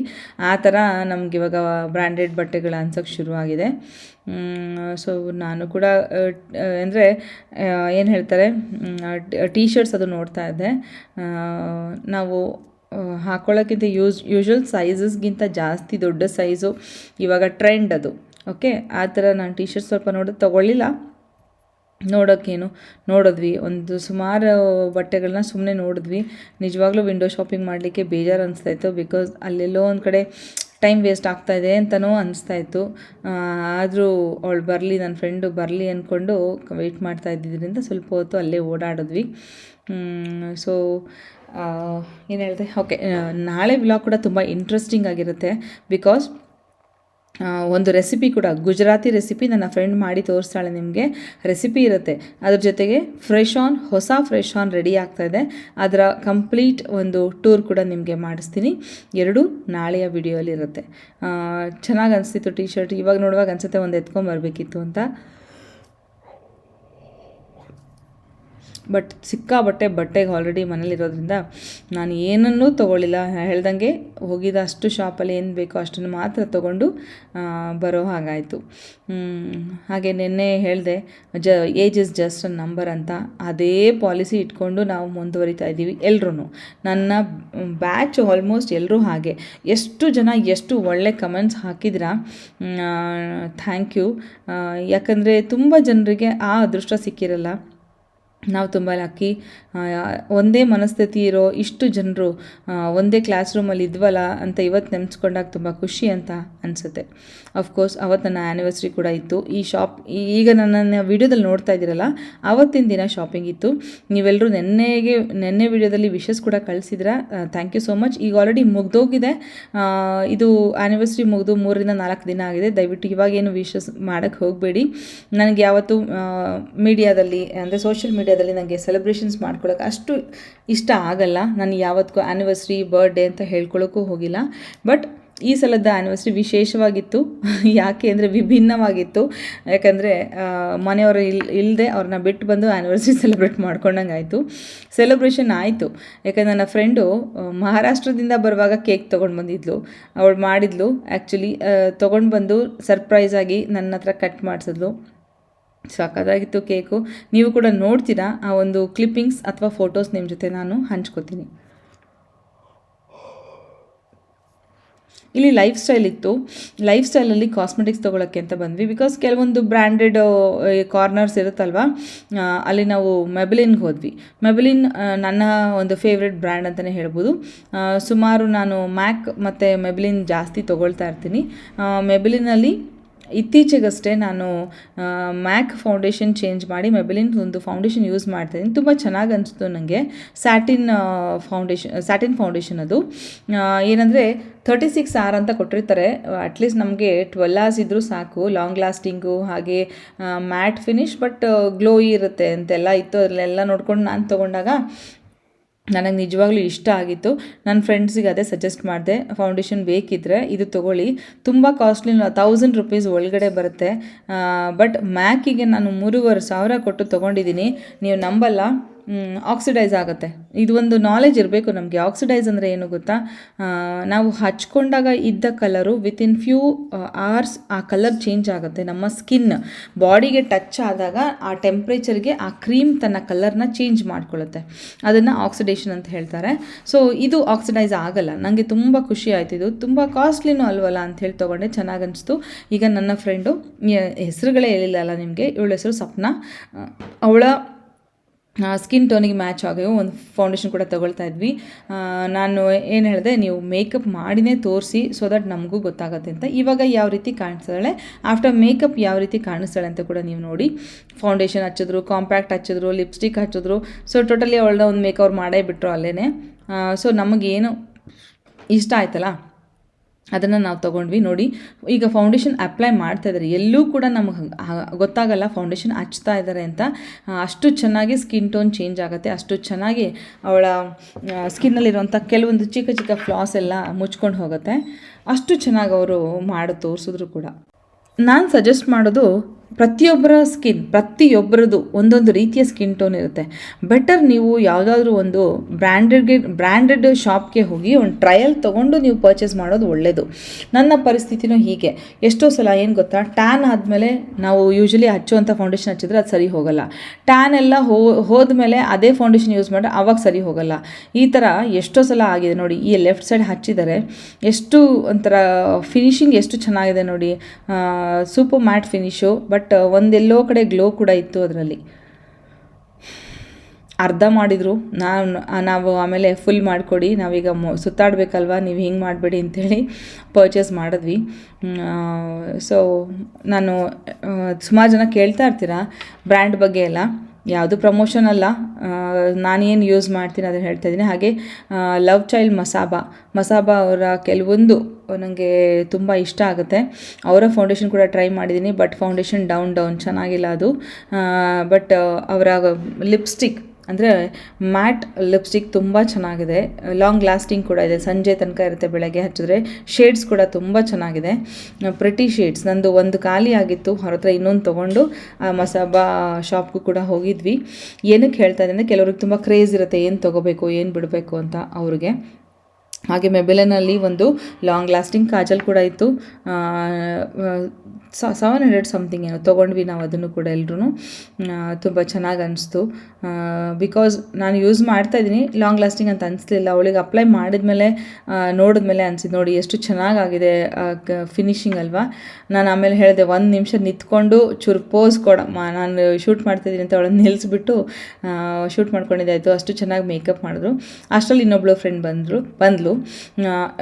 ಆ ಥರ ನಮ್ಗೆ ಇವಾಗ ಬ್ರ್ಯಾಂಡೆಡ್ ಬಟ್ಟೆಗಳು ಅನ್ಸೋಕ್ಕೆ ಶುರುವಾಗಿದೆ. ಸೊ ನಾನು ಕೂಡ ಅಂದರೆ ಏನು ಹೇಳ್ತಾರೆ ಟೀ ಶರ್ಟ್ಸ್ ಅದು ನೋಡ್ತಾ ಇದ್ದೆ. ನಾವು ಹಾಕೊಳ್ಳೋಕ್ಕಿಂತ ಯೂಸ್ ಯೂಶ್ವಲ್ ಸೈಜಸ್ಗಿಂತ ಜಾಸ್ತಿ ದೊಡ್ಡ ಸೈಜು ಇವಾಗ ಟ್ರೆಂಡ್ ಅದು. ಓಕೆ? ಆ ಥರ ನಾನು ಟಿ ಶರ್ಟ್ ಸ್ವಲ್ಪ ನೋಡಿ ತೊಗೊಳ್ಳಿಲ್ಲ. ನೋಡೋಕ್ಕೇನು? ನೋಡಿದ್ವಿ. ಒಂದು ಸುಮಾರು ಬಟ್ಟೆಗಳನ್ನ ಸುಮ್ಮನೆ ನೋಡಿದ್ವಿ. ನಿಜವಾಗ್ಲೂ ವಿಂಡೋ ಶಾಪಿಂಗ್ ಮಾಡಲಿಕ್ಕೆ ಬೇಜಾರು ಅನಿಸ್ತಾಯಿತ್ತು ಬಿಕಾಸ್ ಅಲ್ಲೆಲ್ಲೋ ಒಂದು ಕಡೆ ಟೈಮ್ ವೇಸ್ಟ್ ಆಗ್ತಾ ಇದೆ ಅಂತಲೂ ಅನಿಸ್ತಾಯಿತ್ತು. ಆದರೂ ಅವಳು ಬರಲಿ ನನ್ನ ಫ್ರೆಂಡು ಬರಲಿ ಅಂದ್ಕೊಂಡು ವೆಯ್ಟ್ ಮಾಡ್ತಾ ಇದ್ದಿದ್ದರಿಂದ ಸ್ವಲ್ಪ ಹೊತ್ತು ಅಲ್ಲೇ ಓಡಾಡಿದ್ವಿ. ಸೊ ಏನು ಹೇಳಿದೆ? ಓಕೆ, ನಾಳೆ ವ್ಲಾಗ್ ಕೂಡ ತುಂಬ ಇಂಟ್ರೆಸ್ಟಿಂಗ್ ಆಗಿರುತ್ತೆ ಬಿಕಾಸ್ ಒಂದು ರೆಸಿಪಿ ಕೂಡ, ಗುಜರಾತಿ ರೆಸಿಪಿ ನನ್ನ ಫ್ರೆಂಡ್ ಮಾಡಿ ತೋರಿಸ್ತಾಳೆ ನಿಮಗೆ. ರೆಸಿಪಿ ಇರುತ್ತೆ. ಅದ್ರ ಜೊತೆಗೆ ಫ್ರೆಶ್ ಆನ್ ಹೊಸ ಫ್ರೆಶ್ ಆನ್ ರೆಡಿ ಆಗ್ತಾ ಇದೆ. ಅದರ ಕಂಪ್ಲೀಟ್ ಒಂದು ಟೂರ್ ಕೂಡ ನಿಮಗೆ ಮಾಡಿಸ್ತೀನಿ. ಎರಡು ನಾಳೆಯ ವಿಡಿಯೋಲಿರುತ್ತೆ ಚೆನ್ನಾಗಿ ಅನಿಸ್ತಿತ್ತು ಟೀ ಶರ್ಟ್ ಇವಾಗ ನೋಡುವಾಗ ಅನಿಸುತ್ತೆ ಒಂದು ಎತ್ಕೊಂಬರ್ಬೇಕಿತ್ತು ಅಂತ. ಬಟ್ ಸಿಕ್ಕಾಬಟ್ಟೆ ಬಟ್ಟೆಗೆ ಆಲ್ರೆಡಿ ಮನೇಲಿರೋದ್ರಿಂದ ನಾನು ಏನನ್ನೂ ತೊಗೊಳ್ಳಿಲ್ಲ ಹೇಳ್ದಂಗೆ ಹೋಗಿದ ಅಷ್ಟು ಶಾಪಲ್ಲಿ ಏನು ಬೇಕೋ ಅಷ್ಟನ್ನು ಮಾತ್ರ ತೊಗೊಂಡು ಬರೋ ಹಾಗಾಯಿತು. ಹಾಗೆ ನಿನ್ನೆ ಹೇಳಿದೆ, the age is just a number ಅಂತ ಅದೇ ಪಾಲಿಸಿ ಇಟ್ಕೊಂಡು ನಾವು ಮುಂದುವರಿತಾ ಇದ್ದೀವಿ ಎಲ್ಲರೂ ನನ್ನ ಬ್ಯಾಚ್ ಆಲ್ಮೋಸ್ಟ್ ಎಲ್ಲರೂ ಹಾಗೆ. ಎಷ್ಟು ಜನ ಎಷ್ಟು ಒಳ್ಳೆ ಕಮೆಂಟ್ಸ್ ಹಾಕಿದ್ರಾ ಥ್ಯಾಂಕ್ ಯು ಯಾಕಂದರೆ ತುಂಬ ಜನರಿಗೆ ಆ ಅದೃಷ್ಟ ಸಿಕ್ಕಿರಲ್ಲ. ನಾವು ತುಂಬ ಲಕ್ಕಿ ಒಂದೇ ಮನಸ್ಥಿತಿ ಇರೋ ಇಷ್ಟು ಜನರು ಒಂದೇ ಕ್ಲಾಸ್ ರೂಮಲ್ಲಿ ಇದ್ವಲ್ಲ ಅಂತ ಇವತ್ತು ನೆನೆಸ್ಕೊಂಡಾಗ ತುಂಬ ಖುಷಿ ಅಂತ ಅನಿಸುತ್ತೆ. ಅಫ್ಕೋರ್ಸ್ ಅವತ್ತು ನನ್ನ ಆ್ಯನಿವರ್ಸರಿ ಕೂಡ ಇತ್ತು. ಈ ಶಾಪ್ ಈಗ ನನ್ನನ್ನು ವಿಡಿಯೋದಲ್ಲಿ ನೋಡ್ತಾ ಇದ್ದೀರಲ್ಲ ಆವತ್ತಿನ ದಿನ ಶಾಪಿಂಗ್ ಇತ್ತು. ನೀವೆಲ್ಲರೂ ನೆನ್ನೆಗೆ, ನೆನ್ನೆ ವಿಡಿಯೋದಲ್ಲಿ ವಿಶಸ್ ಕೂಡ ಕಳಿಸಿದ್ರ. ಥ್ಯಾಂಕ್ ಯು ಸೋ ಮಚ್ ಈಗ ಆಲ್ರೆಡಿ ಮುಗ್ದೋಗಿದೆ. ಇದು ಆ್ಯನಿವರ್ಸರಿ ಮುಗಿದು ಮೂರರಿಂದ ನಾಲ್ಕು ದಿನ ಆಗಿದೆ. ದಯವಿಟ್ಟು ಇವಾಗೇನು ವಿಶಸ್ ಮಾಡೋಕ್ಕೆ ಹೋಗಬೇಡಿ. ನನಗೆ ಯಾವತ್ತೂ ಮೀಡಿಯಾದಲ್ಲಿ ಅಂದರೆ ಸೋಷಿಯಲ್ ಮೀಡಿಯಾದಲ್ಲಿ ನನಗೆ ಸೆಲೆಬ್ರೇಷನ್ಸ್ ಮಾಡ್ಕೊಳ್ಳೋಕೆ ಅಷ್ಟು ಇಷ್ಟ ಆಗಲ್ಲ. ನಾನು ಯಾವತ್ತಿಗೂ ಆ್ಯನಿವರ್ಸ್ರಿ ಬರ್ಡೇ ಅಂತ ಹೇಳ್ಕೊಳ್ಳೋಕ್ಕೂ ಹೋಗಿಲ್ಲ. ಬಟ್ ಈ ಸಲದ ಆ್ಯನಿವರ್ಸರಿ ವಿಶೇಷವಾಗಿತ್ತು. ಯಾಕೆ ಅಂದರೆ ವಿಭಿನ್ನವಾಗಿತ್ತು. ಯಾಕಂದರೆ ಮನೆಯವರು ಇಲ್ ಇಲ್ಲದೆ ಅವ್ರನ್ನ ಬಿಟ್ಟು ಬಂದು ಆ್ಯನಿವರ್ಸರಿ ಸೆಲೆಬ್ರೇಟ್ ಮಾಡ್ಕೊಂಡಂಗೆ ಆಯಿತು ಸೆಲೆಬ್ರೇಷನ್ ಆಯಿತು. ಯಾಕಂದರೆ ನನ್ನ ಫ್ರೆಂಡು ಮಹಾರಾಷ್ಟ್ರದಿಂದ ಬರುವಾಗ ಕೇಕ್ ತೊಗೊಂಡು ಬಂದಿದ್ಲು. ಅವಳು ಮಾಡಿದ್ಲು. ಆ್ಯಕ್ಚುಲಿ ತೊಗೊಂಡು ಬಂದು ಸರ್ಪ್ರೈಸಾಗಿ ನನ್ನ ಹತ್ರ ಕಟ್ ಮಾಡಿಸಿದ್ಲು. ಸಖತ್ತಾಗಿತ್ತು ಕೇಕು. ನೀವು ಕೂಡ ನೋಡ್ತೀರಾ ಆ ಒಂದು ಕ್ಲಿಪ್ಪಿಂಗ್ಸ್ ಅಥವಾ ಫೋಟೋಸ್ ನಿಮ್ಮ ಜೊತೆ ನಾನು ಹಂಚ್ಕೋತೀನಿ. ಇಲ್ಲಿ ಲೈಫ್ ಸ್ಟೈಲ್ ಇತ್ತು. ಲೈಫ್ ಸ್ಟೈಲಲ್ಲಿ ಕಾಸ್ಮೆಟಿಕ್ಸ್ ತೊಗೊಳಕ್ಕೆ ಅಂತ ಬಂದ್ವಿ. ಬಿಕಾಸ್ ಕೆಲವೊಂದು ಬ್ರ್ಯಾಂಡೆಡ್ ಕಾರ್ನರ್ಸ್ ಇರುತ್ತಲ್ವ? ಅಲ್ಲಿ ನಾವು ಮೆಬಲಿನ್ಗೆ ಹೋದ್ವಿ. ಮೆಬಲಿನ್ ನನ್ನ ಒಂದು ಫೇವ್ರೆಟ್ ಬ್ರ್ಯಾಂಡ್ ಅಂತಲೇ ಹೇಳ್ಬೋದು. ಸುಮಾರು ನಾನು ಮ್ಯಾಕ್ ಮತ್ತು ಮೆಬಲಿನ್ ಜಾಸ್ತಿ ತೊಗೊಳ್ತಾ ಇರ್ತೀನಿ. ಮೆಬಲಿನಲ್ಲಿ ಇತ್ತೀಚೆಗಷ್ಟೇ ನಾನು ಮ್ಯಾಕ್ ಫೌಂಡೇಶನ್ ಚೇಂಜ್ ಮಾಡಿ ಮೆಬಲಿನ್ ಒಂದು ಫೌಂಡೇಶನ್ ಯೂಸ್ ಮಾಡ್ತಿದ್ದೀನಿ. ತುಂಬ ಚೆನ್ನಾಗಿ ಅನಿಸ್ತು ನನಗೆ ಸ್ಯಾಟಿನ್ ಫೌಂಡೇಶನ್ ಸ್ಯಾಟಿನ್ ಫೌಂಡೇಶನ್ ಅದು. ಏನಂದರೆ ಥರ್ಟಿ ಸಿಕ್ಸ್ ಆರ್ ಅಂತ ಕೊಟ್ಟಿರ್ತಾರೆ. ಅಟ್ಲೀಸ್ಟ್ ನಮಗೆ ಟ್ವೆಲ್ ಅವರ್ಸ್ ಇದ್ದರೂ ಸಾಕು. ಲಾಂಗ್ ಲಾಸ್ಟಿಂಗು ಹಾಗೆ ಮ್ಯಾಟ್ ಫಿನಿಶ್ ಬಟ್ ಗ್ಲೋಯಿ ಇರುತ್ತೆ ಅಂತೆಲ್ಲ ಇತ್ತು. ಅದರಲ್ಲೆಲ್ಲ ನೋಡ್ಕೊಂಡು ನಾನು ತೊಗೊಂಡಾಗ ನನಗೆ ನಿಜವಾಗ್ಲೂ ಇಷ್ಟ ಆಗಿತ್ತು. ನನ್ನ ಫ್ರೆಂಡ್ಸಿಗೆ ಅದೇ ಸಜೆಸ್ಟ್ ಮಾಡಿದೆ. ಫೌಂಡೇಶನ್ ಬೇಕಿದ್ದರೆ ಇದು ತೊಗೊಳ್ಳಿ. ತುಂಬ ಕಾಸ್ಟ್ಲಿ ತೌಸಂಡ್ ರುಪೀಸ್ ಒಳಗಡೆ ಬರುತ್ತೆ. ಬಟ್ ಮ್ಯಾಕಿಗೆ ನಾನು ಮೂರುವರೆ ಸಾವಿರ ಕೊಟ್ಟು ತೊಗೊಂಡಿದ್ದೀನಿ ನೀವು ನಂಬಲ್ಲ. ಆಕ್ಸಿಡೈಸ್ ಆಗುತ್ತೆ. ಇದು ಒಂದು ನಾಲೆಜ್ ಇರಬೇಕು ನಮಗೆ. ಆಕ್ಸಿಡೈಸ್ ಅಂದರೆ ಏನು ಗೊತ್ತಾ? ನಾವು ಹಚ್ಕೊಂಡಾಗ ಇದ್ದ ಕಲರು ವಿತಿನ್ ಫ್ಯೂ ಅವರ್ಸ್ ಆ ಕಲರ್ ಚೇಂಜ್ ಆಗುತ್ತೆ. ನಮ್ಮ ಸ್ಕಿನ್ ಬಾಡಿಗೆ ಟಚ್ ಆದಾಗ ಆ ಟೆಂಪ್ರೇಚರ್ಗೆ ಆ ಕ್ರೀಮ್ ತನ್ನ ಕಲರ್ನ ಚೇಂಜ್ ಮಾಡ್ಕೊಳ್ಳುತ್ತೆ ಅದನ್ನು ಆಕ್ಸಿಡೇಷನ್ ಅಂತ ಹೇಳ್ತಾರೆ. ಸೊ ಇದು ಆಕ್ಸಿಡೈಸ್ ಆಗಲ್ಲ. ನನಗೆ ತುಂಬ ಖುಷಿ ಆಯ್ತು ಇದು. ತುಂಬ ಕಾಸ್ಟ್ಲಿನೂ ಅಲ್ವಲ್ಲ ಅಂತ ಹೇಳಿ ತೊಗೊಂಡೆ. ಚೆನ್ನಾಗಿ ಅನಿಸ್ತು. ಈಗ ನನ್ನ ಫ್ರೆಂಡು ಹೆಸರುಗಳೇ ಹೇಳಿಲ್ಲ ನಿಮಗೆ. ಇವಳ ಹೆಸರು ಸಪ್ನ ಅವಳ ಸ್ಕಿನ್ ಟೋನಿಗೆ ಮ್ಯಾಚ್ ಆಗೋ ಒಂದು ಫೌಂಡೇಶನ್ ಕೂಡ ತಗೊಳ್ತಾ ಇದ್ವಿ. ನಾನು ಏನು ಹೇಳಿದೆ, ನೀವು ಮೇಕಪ್ ಮಾಡಿನೇ ತೋರಿಸಿ ಸೊ ದಟ್ ನಮಗೂ ಗೊತ್ತಾಗುತ್ತೆ ಅಂತ. ಇವಾಗ ಯಾವ ರೀತಿ ಕಾಣಿಸ್ತಾಳೆ ಆಫ್ಟರ್ ಮೇಕಪ್ ಯಾವ ರೀತಿ ಕಾಣಿಸ್ತಾಳೆ ಅಂತ ಕೂಡ ನೀವು ನೋಡಿ. ಫೌಂಡೇಶನ್ ಹಚ್ಚಿದ್ರು ಕಾಂಪ್ಯಾಕ್ಟ್ ಹಚ್ಚಿದ್ರು ಲಿಪ್ಸ್ಟಿಕ್ ಹಚ್ಚಿದ್ರು. ಸೊ ಟೋಟಲಿ ಅವಳನ್ನ ಒಂದು ಮೇಕವ್ರು ಮಾಡೇ ಬಿಟ್ಟರು ಅಲ್ಲೇ ಸೊ ನಮಗೇನು ಇಷ್ಟ ಆಯ್ತಲ್ಲ? ಅದನ್ನು ನಾವು ತೊಗೊಂಡ್ವಿ ನೋಡಿ. ಈಗ ಫೌಂಡೇಶನ್ ಅಪ್ಲೈ ಮಾಡ್ತಾ ಇದ್ದಾರೆ ಎಲ್ಲೂ ಕೂಡ ನಮಗೆ ಗೊತ್ತಾಗಲ್ಲ ಫೌಂಡೇಶನ್ ಹಚ್ತಾ ಇದ್ದಾರೆ ಅಂತ. ಅಷ್ಟು ಚೆನ್ನಾಗಿ ಸ್ಕಿನ್ ಟೋನ್ ಚೇಂಜ್ ಆಗುತ್ತೆ. ಅಷ್ಟು ಚೆನ್ನಾಗಿ ಅವಳ ಸ್ಕಿನ್ನಲ್ಲಿರುವಂಥ ಕೆಲವೊಂದು ಚಿಕ್ಕ ಚಿಕ್ಕ ಫ್ಲಾಸ್ ಎಲ್ಲ ಮುಚ್ಕೊಂಡು ಹೋಗುತ್ತೆ. ಅಷ್ಟು ಚೆನ್ನಾಗಿ ಅವರು ಮಾಡಿ ತೋರಿಸಿದ್ರು ಕೂಡ. ನಾನು ಸಜೆಸ್ಟ್ ಮಾಡೋದು ಪ್ರತಿಯೊಬ್ಬರ ಸ್ಕಿನ್ ಪ್ರತಿಯೊಬ್ಬರದು ಒಂದೊಂದು ರೀತಿಯ ಸ್ಕಿನ್ ಟೋನ್ ಇರುತ್ತೆ. ಬೆಟರ್ ನೀವು ಯಾವುದಾದ್ರೂ ಒಂದು ಬ್ರ್ಯಾಂಡೆಡ್ಗೆ ಬ್ರ್ಯಾಂಡೆಡ್ ಶಾಪ್ಗೆ ಹೋಗಿ ಒಂದು ಟ್ರಯಲ್ ತೊಗೊಂಡು ನೀವು ಪರ್ಚೇಸ್ ಮಾಡೋದು ಒಳ್ಳೆಯದು ನನ್ನ ಪರಿಸ್ಥಿತಿನೂ ಹೀಗೆ. ಎಷ್ಟೋ ಸಲ ಏನು ಗೊತ್ತಾ? ಟ್ಯಾನ್ ಆದಮೇಲೆ ನಾವು ಯೂಶಲಿ ಹಚ್ಚುವಂಥ ಫೌಂಡೇಶನ್ ಹಚ್ಚಿದ್ರೆ ಅದು ಸರಿ ಹೋಗಲ್ಲ. ಟ್ಯಾನ್ ಎಲ್ಲ ಹೋ, ಹೋದ್ಮೇಲೆ ಅದೇ ಫೌಂಡೇಶನ್ ಯೂಸ್ ಮಾಡಿದ್ರೆ ಅವಾಗ ಸರಿ ಹೋಗಲ್ಲ. ಈ ಥರ ಎಷ್ಟೋ ಸಲ ಆಗಿದೆ ನೋಡಿ. ಈ ಲೆಫ್ಟ್ ಸೈಡ್ ಹಚ್ಚಿದರೆ ಎಷ್ಟು ಒಂಥರ ಫಿನಿಶಿಂಗ್ ಎಷ್ಟು ಚೆನ್ನಾಗಿದೆ ನೋಡಿ. ಸೂಪರ್ ಮ್ಯಾಟ್ ಫಿನಿಶು ಬಟ್ ಒಂದೆಲ್ಲೋ ಕಡೆ ಗ್ಲೋ ಕೂಡ ಇತ್ತು ಅದರಲ್ಲಿ. ಅರ್ಧ ಮಾಡಿದರು. ನಾನು ನಾವು ಆಮೇಲೆ ಫುಲ್ ಮಾಡಿಕೊಡಿ, ನಾವೀಗ ಮೊ, ಸುತ್ತಾಡಬೇಕಲ್ವ, ನೀವು ಹಿಂಗೆ ಮಾಡಬೇಡಿ ಅಂಥೇಳಿ ಪರ್ಚೇಸ್ ಮಾಡಿದ್ವಿ. ಸೊ ನಾನು ಸುಮಾರು ಜನ ಕೇಳ್ತಾ ಇರ್ತೀರ? ಬ್ರ್ಯಾಂಡ್ ಬಗ್ಗೆ ಎಲ್ಲ? ಯಾವುದು ಪ್ರಮೋಷನ್ ಅಲ್ಲ. ನಾನೇನು ಯೂಸ್ ಮಾಡ್ತೀನಿ ಅದನ್ನು ಹೇಳ್ತಾ ಇದ್ದೀನಿ. ಹಾಗೆ ಲವ್ ಚೈಲ್ಡ್ ಮಸಾಬಾ ಮಸಾಬಾ ಅವರ ಕೆಲವೊಂದು ನನಗೆ ತುಂಬ ಇಷ್ಟ ಆಗುತ್ತೆ. ಅವರ ಫೌಂಡೇಶನ್ ಕೂಡ ಟ್ರೈ ಮಾಡಿದ್ದೀನಿ ಬಟ್ ಫೌಂಡೇಶನ್ ಡೌನ್ ಡೌನ್ ಚೆನ್ನಾಗಿಲ್ಲ ಅದು. ಬಟ್ ಅವರ ಲಿಪ್ಸ್ಟಿಕ್ ಅಂದರೆ ಮ್ಯಾಟ್ ಲಿಪ್ಸ್ಟಿಕ್ ತುಂಬ ಚೆನ್ನಾಗಿದೆ. ಲಾಂಗ್ ಲಾಸ್ಟಿಂಗ್ ಕೂಡ ಇದೆ. ಸಂಜೆ ತನಕ ಇರುತ್ತೆ ಬೆಳಗ್ಗೆ ಹಚ್ಚಿದ್ರೆ. ಶೇಡ್ಸ್ ಕೂಡ ತುಂಬ ಚೆನ್ನಾಗಿದೆ. ಪ್ರಿಟಿ ಶೇಡ್ಸ್ ನಂದು ಒಂದು ಖಾಲಿ ಆಗಿತ್ತು. ಅವ್ರ ಹತ್ರ ಇನ್ನೊಂದು ತೊಗೊಂಡು ಆ ಮಸಾಬಾ ಶಾಪ್ಗೂ ಕೂಡ ಹೋಗಿದ್ವಿ. ಏನಕ್ಕೆ ಹೇಳ್ತಾ ಇದ್ದೀನಿ ಕೆಲವ್ರಿಗೆ ತುಂಬ ಕ್ರೇಜ್ ಇರುತ್ತೆ. ಏನು ತೊಗೋಬೇಕು, ಏನು ಬಿಡಬೇಕು ಅಂತ ಅವ್ರಿಗೆ. ಹಾಗೆ ಮೆಬೆಲನಲ್ಲಿ ಒಂದು ಲಾಂಗ್ ಲಾಸ್ಟಿಂಗ್ ಕಾಜಲ್ ಕೂಡ ಇತ್ತು. ಸೆವೆನ್ ಹಂಡ್ರೆಡ್ ಸಮಥಿಂಗ್ ಏನೋ ತೊಗೊಂಡ್ವಿ ನಾವು ಅದನ್ನು ಕೂಡ ಎಲ್ಲರೂ ತುಂಬ ಚೆನ್ನಾಗಿ ಅನಿಸ್ತು. ಬಿಕಾಸ್ ನಾನು ಯೂಸ್ ಮಾಡ್ತಾ ಇದ್ದೀನಿ ಲಾಂಗ್ ಲಾಸ್ಟಿಂಗ್ ಅಂತ ಅನಿಸ್ಲಿಲ್ಲ. ಅವಳಿಗೆ ಅಪ್ಲೈ ಮಾಡಿದ್ಮೇಲೆ ನೋಡಿದ್ಮೇಲೆ ಅನಿಸಿದ್ದು ನೋಡಿ ಎಷ್ಟು ಚೆನ್ನಾಗಾಗಿದೆ ಫಿನಿಶಿಂಗ್ ಅಲ್ವಾ. ನಾನು ಆಮೇಲೆ ಹೇಳಿದೆ, ಒಂದು ನಿಮಿಷ ನಿಂತ್ಕೊಂಡು ಚೂರು ಪೋಸ್ ಕೊಡಮ್ಮ. ನಾನು ಶೂಟ್ ಮಾಡ್ತಿದ್ದೀನಿ ಅಂತ ಅವಳನ್ನು ನಿಲ್ಲಿಸ್ಬಿಟ್ಟು ಶೂಟ್ ಮಾಡ್ಕೊಂಡಿದ್ದಾಯಿತು ಅಷ್ಟು ಚೆನ್ನಾಗಿ ಮೇಕಪ್ ಮಾಡಿದ್ರು. ಅಷ್ಟರಲ್ಲಿ ಇನ್ನೊಬ್ಳು ಫ್ರೆಂಡ್ ಬಂದರು ಬಂದಳು